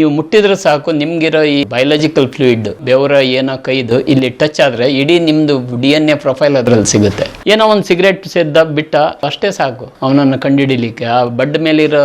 ನೀವು ಮುಟ್ಟಿದ್ರೆ ಸಾಕು, ನಿಮ್ಗಿರೋ ಈ ಬಯಾಲಜಿಕಲ್ ಫ್ಲೂಯಿಡ್ ಬೆವರ ಏನೋ ಕೈದು, ಇಲ್ಲಿ ಟಚ್ ಆದ್ರೆ ಇಡೀ ನಿಮ್ದು ಡಿ ಎನ್ ಎ ಪ್ರೊಫೈಲ್ ಅದ್ರಲ್ಲಿ ಸಿಗುತ್ತೆ. ಏನೋ ಒಂದು ಸಿಗರೇಟ್ ಸೇದ್ದ ಬಿಟ್ಟ ಅಷ್ಟೇ ಸಾಕು. ಅವನನ್ನು ಕಂಡುಹಿಡಿಲಿಕ್ಕೆ ಆ ಬಡ್ ಮೇಲಿರೋ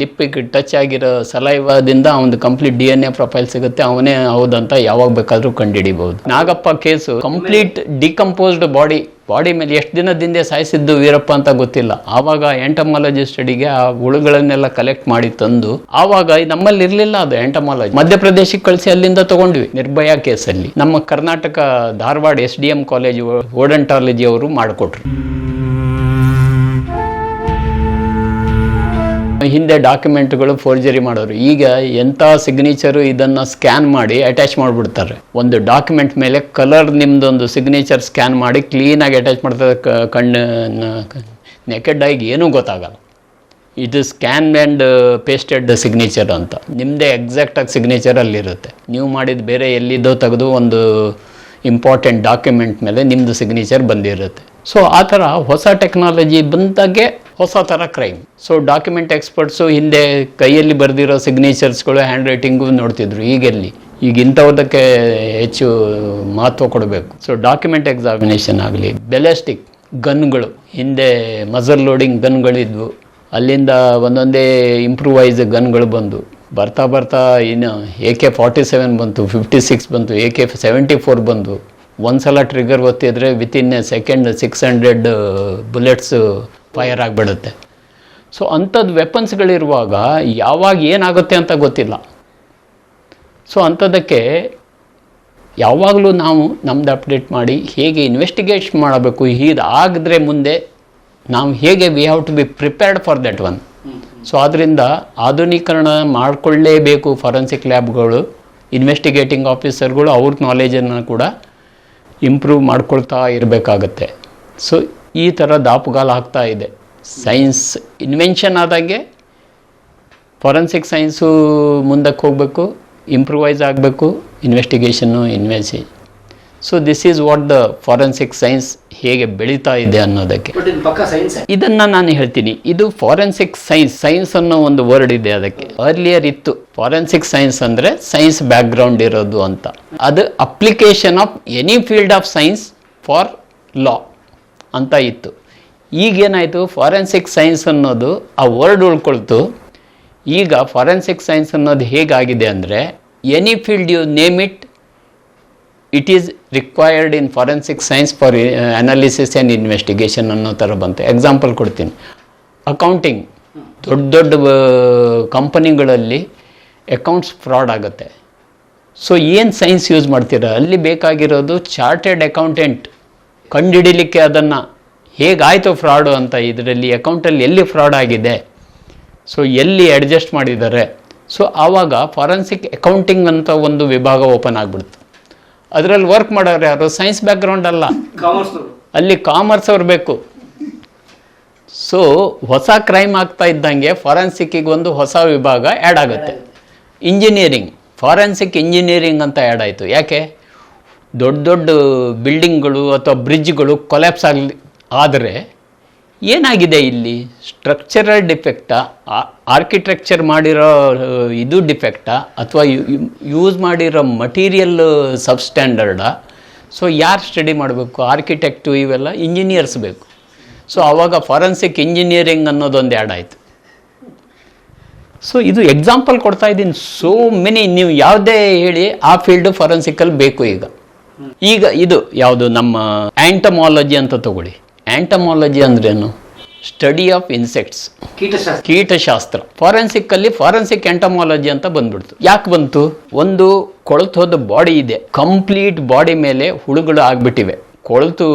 ಲಿಪ್ಪಿಗೆ ಟಚ್ ಆಗಿರೋ ಸಲೈವಾದಿಂದ ಅವನದು complete D N A profile ಸಿಗುತ್ತೆ, ಅವನೇ ಹೌದಂತ ಯಾವಾಗ ಬೇಕಾದ್ರೂ ಕಂಡುಹಿಡಿಬಹುದು Nagappa case complete decomposed body body ಮೇಲೆ ಎಷ್ಟು ದಿನದಿಂದ ಸಾಯಿಸಿದ್ದು ವೀರಪ್ಪ ಅಂತ ಗೊತ್ತಿಲ್ಲ. ಆವಾಗ ಎಂಟಮಾಲಜಿ ಸ್ಟಡಿಗೆ ಆ ಹುಳುಗಳನ್ನೆಲ್ಲ ಕಲೆಕ್ಟ್ ಮಾಡಿ ತಂದು, ಆವಾಗ ನಮ್ಮಲ್ಲಿ ಇರಲಿಲ್ಲ ಅದು ಎಂಟಮಾಲಜಿ ಮಧ್ಯಪ್ರದೇಶಕ್ಕೆ ಕಳಿಸಿ ಅಲ್ಲಿಂದ ತಗೊಂಡ್ವಿ, ನಿರ್ಭಯ ಕೇಸಲ್ಲಿ. ನಮ್ಮ Karnataka Dharwad S D M college odontology ಅವರು ಮಾಡಿಕೊಟ್ರು. ಹಿಂದೆ ಡಾಕ್ಯುಮೆಂಟ್ಗಳು ಫೋರ್ಜರಿ ಮಾಡೋರು. ಈಗ ಎಂಥ ಸಿಗ್ನೇಚರು ಇದನ್ನು ಸ್ಕ್ಯಾನ್ ಮಾಡಿ ಅಟ್ಯಾಚ್ ಮಾಡಿಬಿಡ್ತಾರೆ. ಒಂದು ಡಾಕ್ಯುಮೆಂಟ್ ಮೇಲೆ ಕಲರ್ ನಿಮ್ದೊಂದು ಸಿಗ್ನೇಚರ್ ಸ್ಕ್ಯಾನ್ ಮಾಡಿ ಕ್ಲೀನಾಗಿ ಅಟ್ಯಾಚ್ ಮಾಡ್ತಾರೆ. ಕಣ್ಣು ನೆಕೆಡ್ ಆಗಿ ಏನೂ ಗೊತ್ತಾಗಲ್ಲ. ಇದು ಸ್ಕ್ಯಾನ್ ಆ್ಯಂಡ್ ಪೇಸ್ಟೆಡ್ ಸಿಗ್ನೇಚರ್ ಅಂತ. ನಿಮ್ಮದೇ ಎಕ್ಸಾಕ್ಟಾಗಿ ಸಿಗ್ನೇಚರ್ ಅಲ್ಲಿರುತ್ತೆ. ನೀವು ಮಾಡಿದ ಬೇರೆ ಎಲ್ಲಿದ್ದೋ ತೆಗೆದು ಒಂದು ಇಂಪಾರ್ಟೆಂಟ್ ಡಾಕ್ಯುಮೆಂಟ್ ಮೇಲೆ ನಿಮ್ಮದು ಸಿಗ್ನೇಚರ್ ಬಂದಿರುತ್ತೆ. ಸೊ ಆ ಥರ ಹೊಸ ಟೆಕ್ನಾಲಜಿ ಬಂದಾಗೆ ಹೊಸ ಥರ ಕ್ರೈಮ್ ಸೊ ಡಾಕ್ಯುಮೆಂಟ್ ಎಕ್ಸ್ಪರ್ಟ್ಸು ಹಿಂದೆ ಕೈಯಲ್ಲಿ ಬರೆದಿರೋ ಸಿಗ್ನೇಚರ್ಸ್ಗಳು ಹ್ಯಾಂಡ್ ರೈಟಿಂಗು ನೋಡ್ತಿದ್ರು ಈಗೆಲ್ಲಿ. ಈಗ ಇಂಥವುದಕ್ಕೆ ಹೆಚ್ಚು ಮಹತ್ವ ಕೊಡಬೇಕು. ಸೊ ಡಾಕ್ಯುಮೆಂಟ್ ಎಕ್ಸಾಮಿನೇಷನ್ ಆಗಲಿ ಬೆಲೆಸ್ಟಿಕ್ ಗನ್ಗಳು ಹಿಂದೆ ಮಜರ್ ಲೋಡಿಂಗ್ ಗನ್ಗಳಿದ್ವು ಅಲ್ಲಿಂದ ಒಂದೊಂದೇ ಇಂಪ್ರೂವೈಸ್ ಗನ್ಗಳು ಬಂದು. ಬರ್ತಾ ಬರ್ತಾ ಇನ್ನು ಎ ಕೆ ಫಾರ್ಟಿ ಸೆವೆನ್ ಬಂತು ಫಿಫ್ಟಿ ಸಿಕ್ಸ್ ಬಂತು ಎ ಕೆ ಸೆವೆಂಟಿ ಫೋರ್ ಬಂದು. ಒಂದ್ಸಲ ಟ್ರಿಗರ್ ಒತ್ತಿದ್ರೆ within a second six hundred bullets fire ಆಗಿಬಿಡುತ್ತೆ. ಸೊ ಅಂಥದ್ದು ವೆಪನ್ಸ್ಗಳಿರುವಾಗ ಯಾವಾಗ ಏನಾಗುತ್ತೆ ಅಂತ ಗೊತ್ತಿಲ್ಲ. ಸೊ ಅಂಥದ್ದಕ್ಕೆ ಯಾವಾಗಲೂ ನಾವು ನಮ್ದು ಅಪ್ಡೇಟ್ ಮಾಡಿ ಹೇಗೆ ಇನ್ವೆಸ್ಟಿಗೇಟ್ ಮಾಡಬೇಕು ಇದು ಆಗಿದ್ರೆ ಮುಂದೆ ನಾವು ಹೇಗೆ we have to be prepared for that one so ಆದ್ದರಿಂದ ಆಧುನೀಕರಣ ಮಾಡಿಕೊಳ್ಳೇಬೇಕು ಫಾರೆನ್ಸಿಕ್ ಲ್ಯಾಬ್ಗಳು ಇನ್ವೆಸ್ಟಿಗೇಟಿಂಗ್ ಆಫೀಸರ್ಗಳು ಅವ್ರ ನಾಲೆಜನ್ನು ಕೂಡ ಇಂಪ್ರೂವ್ ಮಾಡ್ಕೊಳ್ತಾ ಇರಬೇಕಾಗತ್ತೆ. ಸೊ ಈ ಥರ ದಾಪುಗಾಲ ಆಗ್ತಾ ಇದೆ. ಸೈನ್ಸ್ ಇನ್ವೆನ್ಷನ್ ಆದಾಗೆ ಫಾರೆನ್ಸಿಕ್ ಸೈನ್ಸು ಮುಂದಕ್ಕೆ ಹೋಗಬೇಕು ಇಂಪ್ರೂವೈಸ್ ಆಗಬೇಕು investigation ಇನ್ವೆಸಿ so this is what the forensic science ಹೇಗೆ ಬೆಳೀತಾ ಇದೆ ಅನ್ನೋದಕ್ಕೆ. ಇದನ್ನ ನಾನು ಹೇಳ್ತೀನಿ. ಇದು ಫಾರೆನ್ಸಿಕ್ ಸೈನ್ಸ್ ಸೈನ್ಸ್ ಅನ್ನೋ ಒಂದು ವರ್ಡ್ ಇದೆ ಅದಕ್ಕೆ. ಅರ್ಲಿಯರ್ ಇತ್ತು ಫಾರೆನ್ಸಿಕ್ ಸೈನ್ಸ್ ಅಂದರೆ ಸೈನ್ಸ್ ಬ್ಯಾಕ್ಗ್ರೌಂಡ್ ಇರೋದು ಅಂತ. ಅದು application of any field of science for law ಅಂತ ಇತ್ತು. ಈಗೇನಾಯಿತು? ಫಾರೆನ್ಸಿಕ್ ಸೈನ್ಸ್ ಅನ್ನೋದು ಆ ವರ್ಡ್ ಉಳ್ಕೊಳ್ತು. ಈಗ ಫಾರೆನ್ಸಿಕ್ ಸೈನ್ಸ್ ಅನ್ನೋದು ಹೇಗಾಗಿದೆ ಅಂದರೆ any field you name it it is required in forensic science for analysis and investigation ಅನ್ನೋ ಥರ ಬಂತು. ಎಕ್ಸಾಂಪಲ್ ಕೊಡ್ತೀನಿ. ಅಕೌಂಟಿಂಗ್ ದೊಡ್ಡ ದೊಡ್ಡ ಕಂಪನಿಗಳಲ್ಲಿ ಅಕೌಂಟ್ಸ್ ಫ್ರಾಡ್ ಆಗುತ್ತೆ. ಸೊ ಏನು ಸೈನ್ಸ್ ಯೂಸ್ ಮಾಡ್ತೀರಾ? ಅಲ್ಲಿ ಬೇಕಾಗಿರೋದು ಚಾರ್ಟೆಡ್ ಅಕೌಂಟೆಂಟ್ ಕಂಡುಹಿಡಿಲಿಕ್ಕೆ ಅದನ್ನು ಹೇಗಾಯಿತು ಫ್ರಾಡು ಅಂತ ಇದರಲ್ಲಿ ಅಕೌಂಟಲ್ಲಿ ಎಲ್ಲಿ ಫ್ರಾಡ್ ಆಗಿದೆ? ಸೊ ಎಲ್ಲಿ ಅಡ್ಜಸ್ಟ್ ಮಾಡಿದ್ದಾರೆ? ಸೊ ಆವಾಗ ಫಾರೆನ್ಸಿಕ್ ಅಕೌಂಟಿಂಗ್ ಅಂತ ಒಂದು ವಿಭಾಗ ಓಪನ್ ಆಗಿಬಿಡ್ತು. ಅದರಲ್ಲಿ ವರ್ಕ್ ಮಾಡೋರು ಯಾರು? ಸೈನ್ಸ್ ಬ್ಯಾಕ್ಗ್ರೌಂಡ್ ಅಲ್ಲ. ಅಲ್ಲಿ ಕಾಮರ್ಸ್ ಅವ್ರು ಬೇಕು. ಸೊ ಹೊಸ ಕ್ರೈಮ್ ಆಗ್ತಾ ಇದ್ದಂಗೆ ಫಾರೆನ್ಸಿಕ್ಕಿಗೆ ಒಂದು ಹೊಸ ವಿಭಾಗ ಆ್ಯಡ್ ಆಗುತ್ತೆ. ಇಂಜಿನಿಯರಿಂಗ್ ಫಾರೆನ್ಸಿಕ್ ಇಂಜಿನಿಯರಿಂಗ್ ಅಂತ ಆ್ಯಡ್ ಆಯಿತು. ಯಾಕೆ? ದೊಡ್ಡ ದೊಡ್ಡ ಬಿಲ್ಡಿಂಗ್ಗಳು ಅಥವಾ ಬ್ರಿಡ್ಜ್ಗಳು ಕೊಲ್ಯಾಪ್ಸ್ ಆಗಲಿ, ಆದರೆ ಏನಾಗಿದೆ ಇಲ್ಲಿ? ಸ್ಟ್ರಕ್ಚರಲ್ ಡಿಫೆಕ್ಟಾ ಆರ್ಕಿಟೆಕ್ಚರ್ ಮಾಡಿರೋ ಇದು ಡಿಫೆಕ್ಟಾ ಅಥವಾ ಯೂಸ್ ಮಾಡಿರೋ ಮಟೀರಿಯಲ್ ಸಬ್ಸ್ಟ್ಯಾಂಡರ್ಡಾ ಸೊ ಯಾರು ಸ್ಟಡಿ ಮಾಡಬೇಕು? ಆರ್ಕಿಟೆಕ್ಟು ಇವೆಲ್ಲ ಇಂಜಿನಿಯರ್ಸ್ ಬೇಕು. ಸೊ ಆವಾಗ ಫಾರೆನ್ಸಿಕ್ ಇಂಜಿನಿಯರಿಂಗ್ ಅನ್ನೋದೊಂದು ಆ್ಯಡ್ ಆಯಿತು. ಸೊ ಇದು ಎಕ್ಸಾಂಪಲ್ ಕೊಡ್ತಾ ಇದ್ದೀನಿ. ಸೋ ಮೆನಿ ನೀವು ಯಾವುದೇ ಹೇಳಿ ಆ ಫೀಲ್ಡು ಫಾರೆನ್ಸಿಕಲ್ ಬೇಕು ಈಗ. ಈಗ ಇದು ಯಾವುದು ನಮ್ಮ ಆಂಟಮಾಲಜಿ ಅಂತ ತಗೊಳ್ಳಿ. ಆ್ಯಂಟಮಾಲಜಿ ಅಂದ್ರೇನು? ಸ್ಟಡಿ ಆಫ್ ಇನ್ಸೆಕ್ಟ್ಸ್ ಕೀಟಶಾಸ್ತ್ರ. ಕೀಟಶಾಸ್ತ್ರ. ಫಾರೆನ್ಸಿಕ್ ಅಲ್ಲಿ ಫಾರೆನ್ಸಿಕ್ ಎಂಟಮಾಲಜಿ ಅಂತ ಬಂದ್ಬಿಡ್ತು. ಯಾಕೆ ಬಂತು? ಒಂದು ಕೊಳತು ಹೋದ ಬಾಡಿ ಇದೆ. ಕಂಪ್ಲೀಟ್ ಬಾಡಿ ಮೇಲೆ ಹುಳುಗಳು ಆಗ್ಬಿಟ್ಟಿವೆ. ಕೊಳತು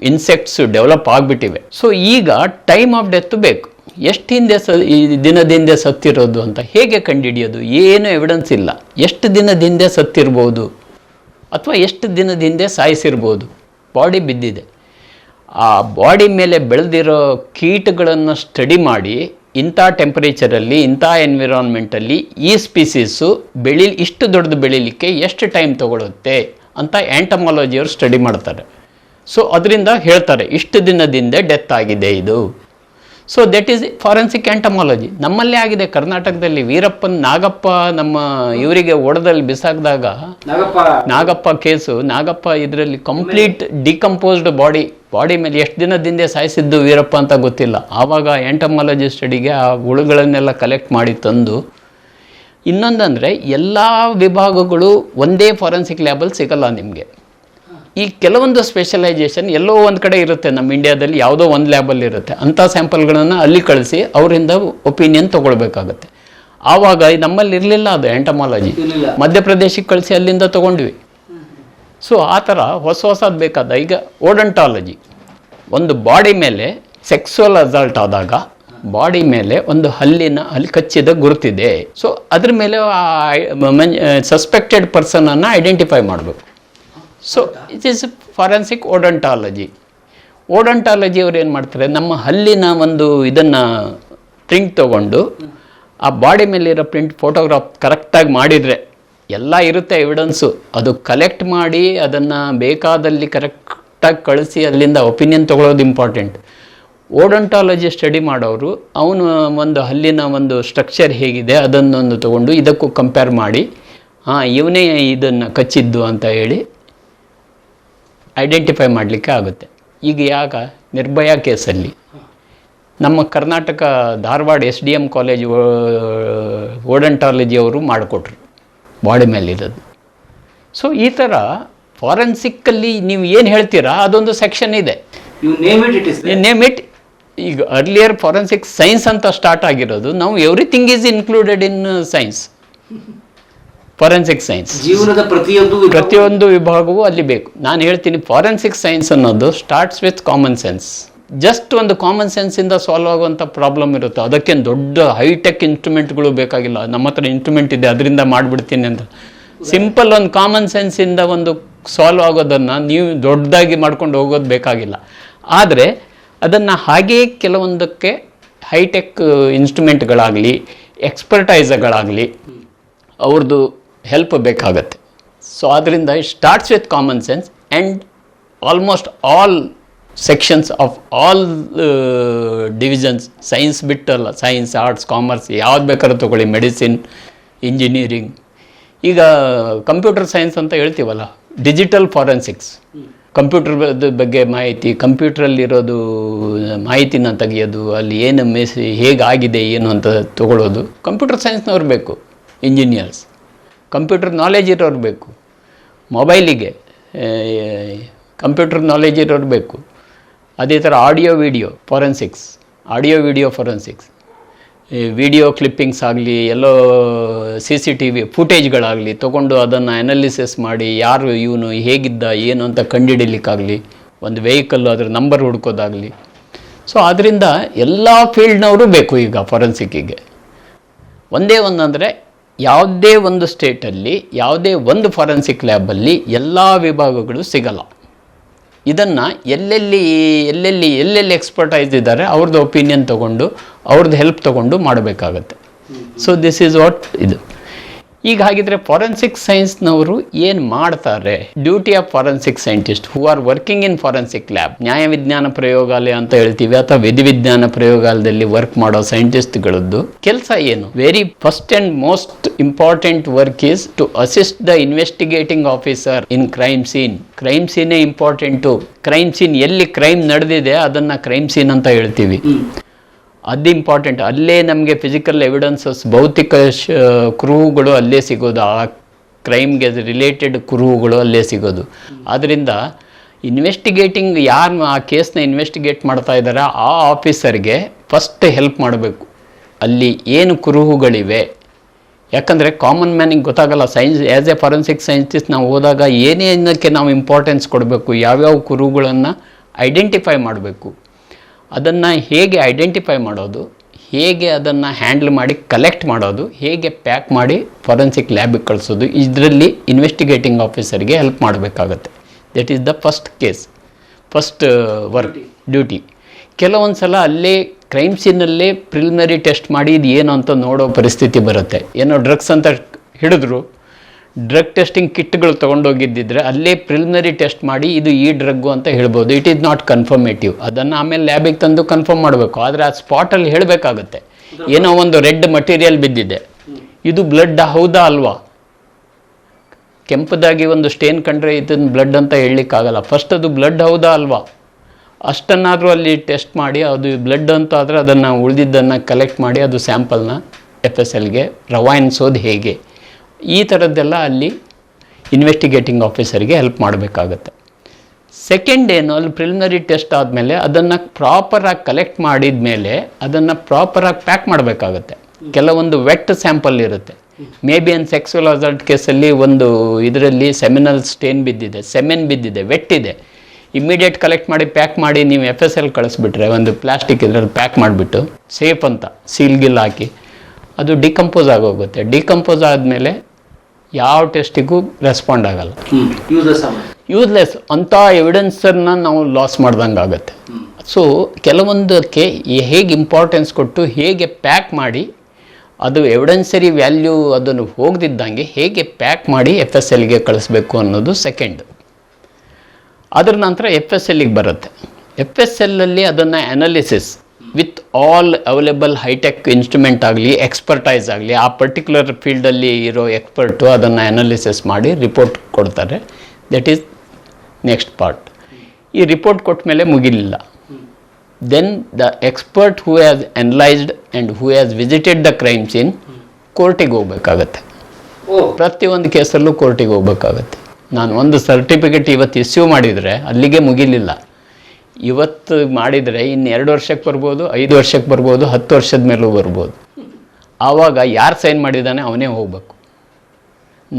ಇನ್ಸೆಕ್ಟ್ಸ್ ಡೆವಲಪ್ ಆಗ್ಬಿಟ್ಟಿವೆ. ಸೊ ಈಗ ಟೈಮ್ ಆಫ್ ಡೆತ್ ಬೇಕು. ಎಷ್ಟು ಹಿಂದೆ ಸ ಈ ದಿನದಿಂದ ಸತ್ತಿರೋದು ಅಂತ ಹೇಗೆ ಕಂಡುಹಿಡಿಯೋದು? ಏನು ಎವಿಡೆನ್ಸ್ ಇಲ್ಲ. ಎಷ್ಟು ದಿನದಿಂದ ಸತ್ತಿರ್ಬೋದು? ಅಥವಾ ಎಷ್ಟು ದಿನದ ಹಿಂದೆ ಸಾಯಿಸಿರ್ಬೋದು. ಬಾಡಿ ಬಿದ್ದಿದೆ. ಆ ಬಾಡಿ ಮೇಲೆ ಬೆಳೆದಿರೋ ಕೀಟಗಳನ್ನು ಸ್ಟಡಿ ಮಾಡಿ ಇಂಥ ಟೆಂಪರೇಚರಲ್ಲಿ ಇಂಥ ಎನ್ವಿರಾನ್ಮೆಂಟಲ್ಲಿ ಈ ಸ್ಪೀಸೀಸು ಬೆಳಿ, ಇಷ್ಟು ದೊಡ್ಡದು ಬೆಳೀಲಿಕ್ಕೆ ಎಷ್ಟು ಟೈಮ್ ತಗೊಳುತ್ತೆ ಅಂತ ಆ್ಯಂಟಮಾಲಜಿಯವರು ಸ್ಟಡಿ ಮಾಡ್ತಾರೆ. ಸೊ ಅದರಿಂದ ಹೇಳ್ತಾರೆ, ಇಷ್ಟು ದಿನದಿಂದ ಡೆತ್ ಆಗಿದೆ ಇದು. So that is forensic entomology ನಮ್ಮಲ್ಲೇ ಆಗಿದೆ. ಕರ್ನಾಟಕದಲ್ಲಿ ವೀರಪ್ಪನ್ ನಾಗಪ್ಪ ನಮ್ಮ ಇವರಿಗೆ ಒಡದಲ್ಲಿ ಬಿಸಾಕಿದಾಗ ನಾಗಪ್ಪ. ನಾಗಪ್ಪ ಕೇಸು ನಾಗಪ್ಪ ಇದರಲ್ಲಿ ಕಂಪ್ಲೀಟ್ ಡಿಕಂಪೋಸ್ಡ್ ಬಾಡಿ ಬಾಡಿ ಮೇಲೆ ಎಷ್ಟು ದಿನದಿಂದ ಸಾಯಿಸಿದ್ದು ವೀರಪ್ಪ ಅಂತ ಗೊತ್ತಿಲ್ಲ. ಆವಾಗ ಆ್ಯಂಟಮಾಲಜಿ ಸ್ಟಡಿಗೆ ಆ ಹುಳುಗಳನ್ನೆಲ್ಲ ಕಲೆಕ್ಟ್ ಮಾಡಿ ತಂದು ಇನ್ನೊಂದಂದರೆ ಎಲ್ಲ ವಿಭಾಗಗಳು ಒಂದೇ ಫಾರೆನ್ಸಿಕ್ ಲ್ಯಾಬಲ್ಲಿ ಸಿಗಲ್ಲ ನಿಮಗೆ. ಈ ಕೆಲವೊಂದು ಸ್ಪೆಷಲೈಸೇಷನ್ ಎಲ್ಲೋ ಒಂದು ಕಡೆ ಇರುತ್ತೆ ನಮ್ಮ ಇಂಡಿಯಾದಲ್ಲಿ ಯಾವುದೋ ಒಂದು ಲ್ಯಾಬಲ್ಲಿ ಇರುತ್ತೆ. ಅಂಥ ಸ್ಯಾಂಪಲ್ಗಳನ್ನು ಅಲ್ಲಿ ಕಳಿಸಿ ಅವರಿಂದ ಒಪಿನಿಯನ್ ತೊಗೊಳ್ಬೇಕಾಗತ್ತೆ. ಆವಾಗ ನಮ್ಮಲ್ಲಿ ಇರಲಿಲ್ಲ ಅದು ಎಂಟಮಾಲಜಿ. ಮಧ್ಯಪ್ರದೇಶಕ್ಕೆ ಕಳಿಸಿ ಅಲ್ಲಿಂದ ತೊಗೊಂಡ್ವಿ. ಸೊ ಆ ಥರ ಹೊಸ ಹೊಸದು ಬೇಕಾದ ಈಗ ಓಡಂಟಾಲಜಿ ಒಂದು ಬಾಡಿ ಮೇಲೆ ಸೆಕ್ಸುವಲ್ ಅಸಲ್ಟ್ ಆದಾಗ ಬಾಡಿ ಮೇಲೆ ಒಂದು ಹಲ್ಲಿನ ಅಲ್ಲಿ ಕಚ್ಚಿದ ಗುರುತಿದೆ. ಸೊ ಅದ್ರ ಮೇಲೆ ಸಸ್ಪೆಕ್ಟೆಡ್ ಪರ್ಸನನ್ನು ಐಡೆಂಟಿಫೈ ಮಾಡಬೇಕು. So it is forensic odontology odontology ಅವ್ರು ಏನು ಮಾಡ್ತಾರೆ? ನಮ್ಮ ಹಲ್ಲಿನ ಒಂದು ಇದನ್ನು ಪ್ರಿಂಟ್ ತೊಗೊಂಡು, ಆ ಬಾಡಿ ಮೇಲಿರೋ ಪ್ರಿಂಟ್ ಫೋಟೋಗ್ರಾಫ್ ಕರೆಕ್ಟಾಗಿ ಮಾಡಿದರೆ, ಎಲ್ಲ ಇರುತ್ತೆ ಎವಿಡೆನ್ಸು ಅದು ಕಲೆಕ್ಟ್ ಮಾಡಿ, ಅದನ್ನು ಬೇಕಾದಲ್ಲಿ ಕರೆಕ್ಟಾಗಿ ಕಳಿಸಿ, ಅಲ್ಲಿಂದ ಒಪಿನಿಯನ್ ತೊಗೊಳೋದು ಇಂಪಾರ್ಟೆಂಟ್ ಓಡಂಟಾಲಜಿ ಸ್ಟಡಿ ಮಾಡೋರು, ಅವನು ಒಂದು ಹಲ್ಲಿನ ಒಂದು ಸ್ಟ್ರಕ್ಚರ್ ಹೇಗಿದೆ, ಅದನ್ನೊಂದು ತೊಗೊಂಡು ಇದಕ್ಕೂ ಕಂಪೇರ್ ಮಾಡಿ, ಹಾಂ, ಇವನೇ ಇದನ್ನು ಕಚ್ಚಿದ್ದು ಅಂತ ಹೇಳಿ ಐಡೆಂಟಿಫೈ ಮಾಡಲಿಕ್ಕೆ ಆಗುತ್ತೆ. ಈಗ ಯಾಕ ನಿರ್ಭಯ ಕೇಸಲ್ಲಿ. ನಮ್ಮ Karnataka Dharwad S D M college ಓಡೆಂಟಾಲಜಿಯವರು ಮಾಡಿಕೊಟ್ರು. ಬಾಡಿ ಮೇಲೆ ಇರೋದು. ಸೊ ಈ ಥರ ಫಾರೆನ್ಸಿಕ್ಕಲ್ಲಿ ನೀವು ಏನು ಹೇಳ್ತೀರಾ? ಅದೊಂದು ಸೆಕ್ಷನ್ ಇದೆ. ನೇಮ್ ಇಟ್ ಈಗ ಅರ್ಲಿಯರ್ ಫಾರೆನ್ಸಿಕ್ ಸೈನ್ಸ್ ಅಂತ ಸ್ಟಾರ್ಟ್ ಆಗಿರೋದು. ನಾವು everything is included in science forensic science ಜೀವನದ ಪ್ರತಿಯೊಂದು ಪ್ರತಿಯೊಂದು ವಿಭಾಗವೂ ಅಲ್ಲಿ ಬೇಕು. ನಾನು ಹೇಳ್ತೀನಿ ಫಾರೆನ್ಸಿಕ್ ಸೈನ್ಸ್ ಅನ್ನೋದು starts with common sense just ಒಂದು ಕಾಮನ್ ಸೆನ್ಸಿಂದ ಸಾಲ್ವ್ ಆಗುವಂಥ ಪ್ರಾಬ್ಲಮ್ ಇರುತ್ತೆ. ಅದಕ್ಕೇನು ದೊಡ್ಡ ಹೈಟೆಕ್ ಇನ್ಸ್ಟ್ರೂಮೆಂಟ್ಗಳು ಬೇಕಾಗಿಲ್ಲ. ನಮ್ಮ ಹತ್ರ ಇನ್ಸ್ಟ್ರೂಮೆಂಟ್ ಇದೆ ಅದರಿಂದ ಮಾಡಿಬಿಡ್ತೀನಿ ಅಂತ. ಸಿಂಪಲ್ ಒಂದು ಕಾಮನ್ ಸೆನ್ಸಿಂದ ಒಂದು ಸಾಲ್ವ್ ಆಗೋದನ್ನು ನೀವು ದೊಡ್ಡದಾಗಿ ಮಾಡ್ಕೊಂಡು ಹೋಗೋದು ಬೇಕಾಗಿಲ್ಲ. ಆದರೆ ಅದನ್ನು ಹಾಗೇ ಕೆಲವೊಂದಕ್ಕೆ ಹೈಟೆಕ್ ಇನ್ಸ್ಟ್ರೂಮೆಂಟ್ಗಳಾಗಲಿ ಎಕ್ಸ್ಪರ್ಟೈಸರ್ಗಳಾಗಲಿ ಅವ್ರದ್ದು ಹೆಲ್ಪ್ ಬೇಕಾಗತ್ತೆ. ಸೊ ಆದ್ದರಿಂದ it starts with common sense and almost all sections of all divisions science ಬಿಟ್ಟಲ್ಲ science arts commerce ಯಾವ್ದು ಬೇಕಾದ್ರೂ ತೊಗೊಳ್ಳಿ ಮೆಡಿಸಿನ್ ಇಂಜಿನಿಯರಿಂಗ್ ಈಗ ಕಂಪ್ಯೂಟರ್ ಸೈನ್ಸ್ ಅಂತ ಹೇಳ್ತೀವಲ್ಲ ಡಿಜಿಟಲ್ ಫಾರೆನ್ಸಿಕ್ಸ್ ಕಂಪ್ಯೂಟರ್ ಬಗ್ಗೆ ಮಾಹಿತಿ ಕಂಪ್ಯೂಟ್ರಲ್ಲಿರೋದು ಮಾಹಿತಿನ ತೆಗೆಯೋದು, ಅಲ್ಲಿ ಏನು ಮೆಸ್ ಹೇಗಾಗಿದೆ, ಏನು ಅಂತ ತಗೊಳ್ಳೋದು ಕಂಪ್ಯೂಟರ್ ಸೈನ್ಸ್ನವ್ರು ಬೇಕು ಇಂಜಿನಿಯರ್ಸ್ ಕಂಪ್ಯೂಟರ್ ನಾಲೆಜ್ ಇರೋರು ಬೇಕು. ಮೊಬೈಲಿಗೆ ಕಂಪ್ಯೂಟರ್ ನಾಲೆಜ್ ಇರೋರು ಬೇಕು. ಅದೇ ಥರ audio video forensics audio video forensics video clippings ಆಗಲಿ, ಎಲ್ಲೋ ಸಿ ಸಿ ಟಿ ವಿ ಫುಟೇಜ್ಗಳಾಗಲಿ ತೊಗೊಂಡು ಅದನ್ನು ಅನಾಲಿಸಿಸ್ ಮಾಡಿ, ಯಾರು ಇವನು, ಹೇಗಿದ್ದ, ಏನು ಅಂತ ಕಂಡುಹಿಡಿಲಿಕ್ಕಾಗಲಿ, ಒಂದು ವೆಹಿಕಲ್ಲು ಅದ್ರ ನಂಬರ್ ಹುಡ್ಕೋದಾಗಲಿ. ಸೊ ಆದ್ದರಿಂದ ಎಲ್ಲ ಫೀಲ್ಡ್ನವರು ಬೇಕು ಈಗ ಫೊರೆನ್ಸಿಕ್ಕಿಗೆ ಒಂದೇ ಒಂದಂದರೆ ಯಾವುದೇ ಒಂದು ಸ್ಟೇಟಲ್ಲಿ ಯಾವುದೇ ಒಂದು ಫಾರೆನ್ಸಿಕ್ ಲ್ಯಾಬಲ್ಲಿ ಎಲ್ಲ ವಿಭಾಗಗಳು ಸಿಗಲ್ಲ. ಇದನ್ನು ಎಲ್ಲೆಲ್ಲಿ ಎಲ್ಲೆಲ್ಲಿ ಎಲ್ಲೆಲ್ಲಿ ಎಕ್ಸ್ಪರ್ಟೈಸ್ ಇದ್ದಾರೆ ಅವ್ರದ್ದು ಒಪಿನಿಯನ್ ತೊಗೊಂಡು ಅವ್ರದ್ದು ಹೆಲ್ಪ್ ತೊಗೊಂಡು ಮಾಡಬೇಕಾಗತ್ತೆ. ಸೊ ದಿಸ್ ಈಸ್ ವಾಟ್ ಇದು. ಈಗ ಹಾಗಿದ್ರೆ ಫಾರೆನ್ಸಿಕ್ ಸೈನ್ಸ್ನವರು ಏನು ಮಾಡ್ತಾರೆ? Duty of forensic scientist who are working in forensic lab ನ್ಯಾಯ ವಿಜ್ಞಾನ ಪ್ರಯೋಗಾಲಯ ಅಂತ ಹೇಳ್ತೀವಿ, ಅಥವಾ ವಿಧಿವಿಜ್ಞಾನ ಪ್ರಯೋಗಾಲಯದಲ್ಲಿ ವರ್ಕ್ ಮಾಡೋ ಸೈಂಟಿಸ್ಟ್ಗಳದ್ದು ಕೆಲಸ ಏನು? Very first and most important work is to assist the investigating officer in crime scene crime ಸೀನೇ important crime scene ಎಲ್ಲಿ ಕ್ರೈಮ್ ನಡೆದಿದೆ, ಅದನ್ನು ಕ್ರೈಮ್ ಸೀನ್ ಅಂತ ಹೇಳ್ತೀವಿ. ಅದು ಇಂಪಾರ್ಟೆಂಟ್ ಅಲ್ಲೇ ನಮಗೆ ಫಿಸಿಕಲ್ ಎವಿಡೆನ್ಸಸ್ ಭೌತಿಕ, ಶ, ಕುರುಹುಗಳು ಅಲ್ಲೇ ಸಿಗೋದು. ಆ ಕ್ರೈಮ್ಗೆ ರಿಲೇಟೆಡ್ ಕುರುಹುಗಳು ಅಲ್ಲೇ ಸಿಗೋದು. ಆದ್ದರಿಂದ ಇನ್ವೆಸ್ಟಿಗೇಟಿಂಗ್ ಯಾರು ಆ ಕೇಸ್ನ ಇನ್ವೆಸ್ಟಿಗೇಟ್ ಮಾಡ್ತಾ ಇದ್ದಾರೆ ಆ ಆಫೀಸರ್ಗೆ ಫಸ್ಟ್ ಹೆಲ್ಪ್ ಮಾಡಬೇಕು. ಅಲ್ಲಿ ಏನು ಕುರುಹುಗಳಿವೆ? ಯಾಕಂದರೆ ಕಾಮನ್ ಮ್ಯಾನಿಗೆ ಗೊತ್ತಾಗಲ್ಲ. Science as a forensic scientist ನಾವು ಹೋದಾಗ ಏನೇನಕ್ಕೆ ನಾವು ಇಂಪಾರ್ಟೆನ್ಸ್ ಕೊಡಬೇಕು, ಯಾವ್ಯಾವ ಕುರುಹುಗಳನ್ನು ಐಡೆಂಟಿಫೈ ಮಾಡಬೇಕು. ಅದನ್ನು ಹೇಗೆ ಐಡೆಂಟಿಫೈ ಮಾಡೋದು, ಹೇಗೆ ಅದನ್ನು ಹ್ಯಾಂಡಲ್ ಮಾಡಿ ಕಲೆಕ್ಟ್ ಮಾಡೋದು, ಹೇಗೆ ಪ್ಯಾಕ್ ಮಾಡಿ ಫೊರೆನ್ಸಿಕ್ ಲ್ಯಾಬಿಗೆ ಕಳಿಸೋದು, ಇದರಲ್ಲಿ ಇನ್ವೆಸ್ಟಿಗೇಟಿಂಗ್ ಆಫೀಸರ್ಗೆ ಹೆಲ್ಪ್ ಮಾಡಬೇಕಾಗತ್ತೆ. That is the first case first work duty ಕೆಲವೊಂದು ಸಲ ಅಲ್ಲೇ ಕ್ರೈಮ್ ಸೀನಲ್ಲೇ ಪ್ರಿಲಿಮಿನರಿ ಟೆಸ್ಟ್ ಮಾಡಿ ಇದು ಏನು ಅಂತ ನೋಡೋ ಪರಿಸ್ಥಿತಿ ಬರುತ್ತೆ. ಏನೋ ಡ್ರಗ್ಸ್ ಅಂತ ಹಿಡಿದ್ರು ಡ್ರಗ್ ಟೆಸ್ಟಿಂಗ್ ಕಿಟ್ಗಳು ತೊಗೊಂಡೋಗಿದ್ದಿದ್ರೆ ಅಲ್ಲೇ ಪ್ರಿಲಿಮಿನರಿ ಟೆಸ್ಟ್ ಮಾಡಿ ಇದು ಈ ಡ್ರಗ್ಗು ಅಂತ ಹೇಳ್ಬೋದು. ಇಟ್ ಈಸ್ ನಾಟ್ ಕನ್ಫರ್ಮೇಟಿವ್ ಅದನ್ನು ಆಮೇಲೆ ಲ್ಯಾಬಿಗೆ ತಂದು ಕನ್ಫರ್ಮ್ ಮಾಡಬೇಕು. ಆದರೆ ಆ ಸ್ಪಾಟಲ್ಲಿ ಹೇಳಬೇಕಾಗುತ್ತೆ. ಏನೋ ಒಂದು ರೆಡ್ ಮಟೀರಿಯಲ್ ಬಿದ್ದಿದೆ. ಇದು ಬ್ಲಡ್ ಹೌದಾ ಅಲ್ವಾ? ಕೆಂಪದಾಗಿ ಒಂದು ಸ್ಟೇನ್ ಕಂಡ್ರೆ ಇದನ್ನು ಬ್ಲಡ್ ಅಂತ ಹೇಳಲಿಕ್ಕಾಗಲ್ಲ. ಫಸ್ಟ್ ಅದು ಬ್ಲಡ್ ಹೌದಾ ಅಲ್ವಾ? ಅಷ್ಟನ್ನಾದರೂ ಅಲ್ಲಿ ಟೆಸ್ಟ್ ಮಾಡಿ, ಅದು ಬ್ಲಡ್ ಅಂತ ಆದರೆ ಅದನ್ನು ಉಳಿದಿದ್ದನ್ನು ಕಲೆಕ್ಟ್ ಮಾಡಿ, ಅದು ಸ್ಯಾಂಪಲ್ನ ಎಫ್ ಎಸ್ ಎಲ್ಗೆ ರವಾನಿಸೋದು ಹೇಗೆ? ಈ ಥರದ್ದೆಲ್ಲ ಅಲ್ಲಿ ಇನ್ವೆಸ್ಟಿಗೇಟಿಂಗ್ ಆಫೀಸರ್ಗೆ ಹೆಲ್ಪ್ ಮಾಡಬೇಕಾಗತ್ತೆ. ಸೆಕೆಂಡ್ ಏನು, ಅಲ್ಲಿ ಪ್ರಿಲಿಮಿನರಿ ಟೆಸ್ಟ್ ಆದಮೇಲೆ ಅದನ್ನು ಪ್ರಾಪರಾಗಿ ಕಲೆಕ್ಟ್ ಮಾಡಿದ ಮೇಲೆ ಅದನ್ನು ಪ್ರಾಪರಾಗಿ ಪ್ಯಾಕ್ ಮಾಡಬೇಕಾಗತ್ತೆ. ಕೆಲವೊಂದು ವೆಟ್ ಸ್ಯಾಂಪಲ್ ಇರುತ್ತೆ. Maybe an sexual assault ಕೇಸಲ್ಲಿ ಒಂದು ಇದರಲ್ಲಿ ಸೆಮಿನಲ್ ಸ್ಟೇನ್ ಬಿದ್ದಿದೆ ಸೆಮೆನ್ ಬಿದ್ದಿದೆ ವೆಟ್ ಇದೆ. ಇಮಿಡಿಯೇಟ್ ಕಲೆಕ್ಟ್ ಮಾಡಿ ಪ್ಯಾಕ್ ಮಾಡಿ ನೀವು ಎಫ್ ಎಸ್ ಎಲ್ ಕಳಿಸ್ಬಿಟ್ರೆ, ಒಂದು ಪ್ಲಾಸ್ಟಿಕ್ ಇದರಲ್ಲಿ ಪ್ಯಾಕ್ ಮಾಡಿಬಿಟ್ಟು ಸೇಫ್ ಅಂತ ಸೀಲ್ ಗಿಲ್ ಹಾಕಿ, ಅದು ಡಿಕಂಪೋಸ್ ಆಗೋಗುತ್ತೆ. ಡಿಕಂಪೋಸ್ ಆದಮೇಲೆ ಯಾವ ಟೆಸ್ಟಿಗೂ ರೆಸ್ಪಾಂಡ್ ಆಗಲ್ಲ. ಯೂಸ್ಲೆಸ್ ಅಂಥ ಎವಿಡೆನ್ಸನ್ನ ನಾವು ಲಾಸ್ ಮಾಡ್ದಂಗೆ ಆಗುತ್ತೆ. ಸೊ ಕೆಲವೊಂದಕ್ಕೆ ಹೇಗೆ ಇಂಪಾರ್ಟೆನ್ಸ್ ಕೊಟ್ಟು ಹೇಗೆ ಪ್ಯಾಕ್ ಮಾಡಿ ಅದು ಎವಿಡೆನ್ಸರಿ ವ್ಯಾಲ್ಯೂ ಅದನ್ನು ಹೋಗದಿದ್ದಂಗೆ ಹೇಗೆ ಪ್ಯಾಕ್ ಮಾಡಿ ಎಫ್ ಎಸ್ ಎಲ್ಗೆ ಕಳಿಸ್ಬೇಕು ಅನ್ನೋದು ಸೆಕೆಂಡ್ ಅದರ ನಂತರ ಎಫ್ ಎಸ್ ಎಲ್ಲಿಗೆ ಬರುತ್ತೆ. ಎಫ್ ಎಸ್ ಎಲ್ಲಲ್ಲಿ ಅದನ್ನು analysis with all available hi-tech instrument ಆಗಲಿ ಎಕ್ಸ್ಪರ್ಟೈಸ್ ಆಗಲಿ ಆ ಪರ್ಟಿಕ್ಯುಲರ್ ಫೀಲ್ಡಲ್ಲಿ ಇರೋ ಎಕ್ಸ್ಪರ್ಟು ಅದನ್ನು ಅನಾಲಿಸಿಸ್ ಮಾಡಿ ರಿಪೋರ್ಟ್ ಕೊಡ್ತಾರೆ. ದಟ್ ಈಸ್ ನೆಕ್ಸ್ಟ್ ಪಾರ್ಟ್ ಈ ರಿಪೋರ್ಟ್ ಕೊಟ್ಟ ಮೇಲೆ ಮುಗಿಲಿಲ್ಲ. Then the expert who has analysed and who has visited the crime scene ಕೋರ್ಟಿಗೆ ಹೋಗ್ಬೇಕಾಗತ್ತೆ. ಪ್ರತಿಯೊಂದು ಕೇಸಲ್ಲೂ ಕೋರ್ಟಿಗೆ ಹೋಗ್ಬೇಕಾಗತ್ತೆ. ನಾನು ಒಂದು ಸರ್ಟಿಫಿಕೇಟ್ ಇವತ್ತು ಇಸ್ಯೂ ಮಾಡಿದರೆ ಅಲ್ಲಿಗೆ ಮುಗಿಲಿಲ್ಲ. ಇವತ್ತು ಮಾಡಿದರೆ ಇನ್ನು ಎರಡು ವರ್ಷಕ್ಕೆ ಬರ್ಬೋದು, ಐದು ವರ್ಷಕ್ಕೆ ಬರ್ಬೋದು, ಹತ್ತು ವರ್ಷದ ಮೇಲೂ ಬರ್ಬೋದು. ಆವಾಗ ಯಾರು ಸೈನ್ ಮಾಡಿದ್ದಾನೆ ಅವನೇ ಹೋಗಬೇಕು.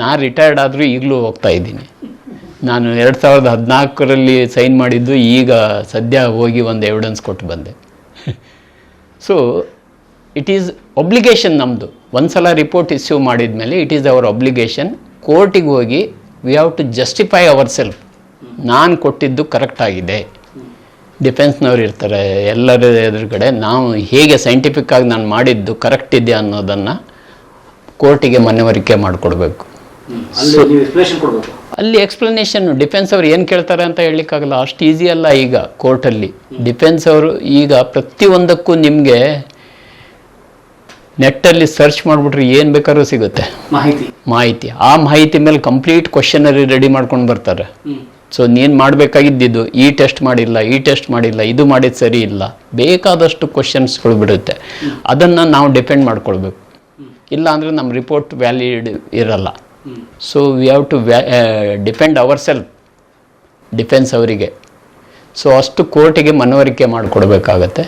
ನಾನು ರಿಟೈರ್ಡ್ ಆದರೂ ಈಗಲೂ ಹೋಗ್ತಾ ಇದ್ದೀನಿ. ನಾನು ಎರಡು ಸಾವಿರದ ಹದಿನಾಲ್ಕರಲ್ಲಿ ಸೈನ್ ಮಾಡಿದ್ದು ಈಗ ಸದ್ಯ ಹೋಗಿ ಒಂದು ಎವಿಡೆನ್ಸ್ ಕೊಟ್ಟು ಬಂದೆ. ಸೊ ಇಟ್ ಈಸ್ ಒಬ್ಲಿಗೇಷನ್ ನಮ್ಮದು ಒಂದು ಸಲ ರಿಪೋರ್ಟ್ ಇಸ್ಯೂ ಮಾಡಿದ ಮೇಲೆ ಇಟ್ ಈಸ್ ಅವರ್ ಒಬ್ಲಿಗೇಷನ್ ಕೋರ್ಟಿಗೆ ಹೋಗಿ we have to justify our self ನಾನು ಕೊಟ್ಟಿದ್ದು ಕರೆಕ್ಟ್ ಆಗಿದೆ. ಡಿಫೆನ್ಸ್ನವ್ರು ಇರ್ತಾರೆ ಎಲ್ಲರ ಎದುರುಗಡೆ. ನಾವು ಹೇಗೆ ಸೈಂಟಿಫಿಕ್ ಆಗಿ ನಾನು ಮಾಡಿದ್ದು ಕರೆಕ್ಟ್ ಇದೆಯಾ ಅನ್ನೋದನ್ನು ಕೋರ್ಟಿಗೆ ಮನವರಿಕೆ ಮಾಡಿಕೊಡ್ಬೇಕು. ಅಲ್ಲಿ ಎಕ್ಸ್ಪ್ಲನೇಷನ್ ಡಿಫೆನ್ಸ್ ಅವ್ರು ಏನು ಕೇಳ್ತಾರೆ ಅಂತ ಹೇಳಲಿಕ್ಕಾಗಲ್ಲ. ಅಷ್ಟು ಈಸಿ ಅಲ್ಲ ಈಗ ಕೋರ್ಟಲ್ಲಿ. ಡಿಫೆನ್ಸ್ ಅವರು ಈಗ ಪ್ರತಿಯೊಂದಕ್ಕೂ ನಿಮಗೆ ನೆಟ್ಟಲ್ಲಿ ಸರ್ಚ್ ಮಾಡಿಬಿಟ್ರೆ ಏನು ಬೇಕಾದ್ರೂ ಸಿಗುತ್ತೆ. ಮಾಹಿತಿ. ಮಾಹಿತಿ. ಆ ಮಾಹಿತಿ ಮೇಲೆ ಕಂಪ್ಲೀಟ್ ಕ್ವಶನರಿ ರೆಡಿ ಮಾಡ್ಕೊಂಡು ಬರ್ತಾರೆ. ಸೊ ನೀನು ಮಾಡಬೇಕಾಗಿದ್ದಿದ್ದು, ಈ ಟೆಸ್ಟ್ ಮಾಡಿಲ್ಲ, ಈ ಟೆಸ್ಟ್ ಮಾಡಿಲ್ಲ, ಇದು ಮಾಡಿದ ಸರಿ ಇಲ್ಲ. ಬೇಕಾದಷ್ಟು ಕ್ವಶನ್ಸ್ಗಳು ಬಿಡುತ್ತೆ. ಅದನ್ನು ನಾವು ಡಿಪೆಂಡ್ ಮಾಡ್ಕೊಳ್ಬೇಕು. ಇಲ್ಲ ಅಂದರೆ ನಮ್ಮ ರಿಪೋರ್ಟ್ ವ್ಯಾಲಿಡ್ ಇರಲ್ಲ so we have to depend our self defence ಅವರಿಗೆ. ಸೊ ಅಷ್ಟು ಕೋರ್ಟಿಗೆ ಮನವರಿಕೆ ಮಾಡಿಕೊಡ್ಬೇಕಾಗತ್ತೆ.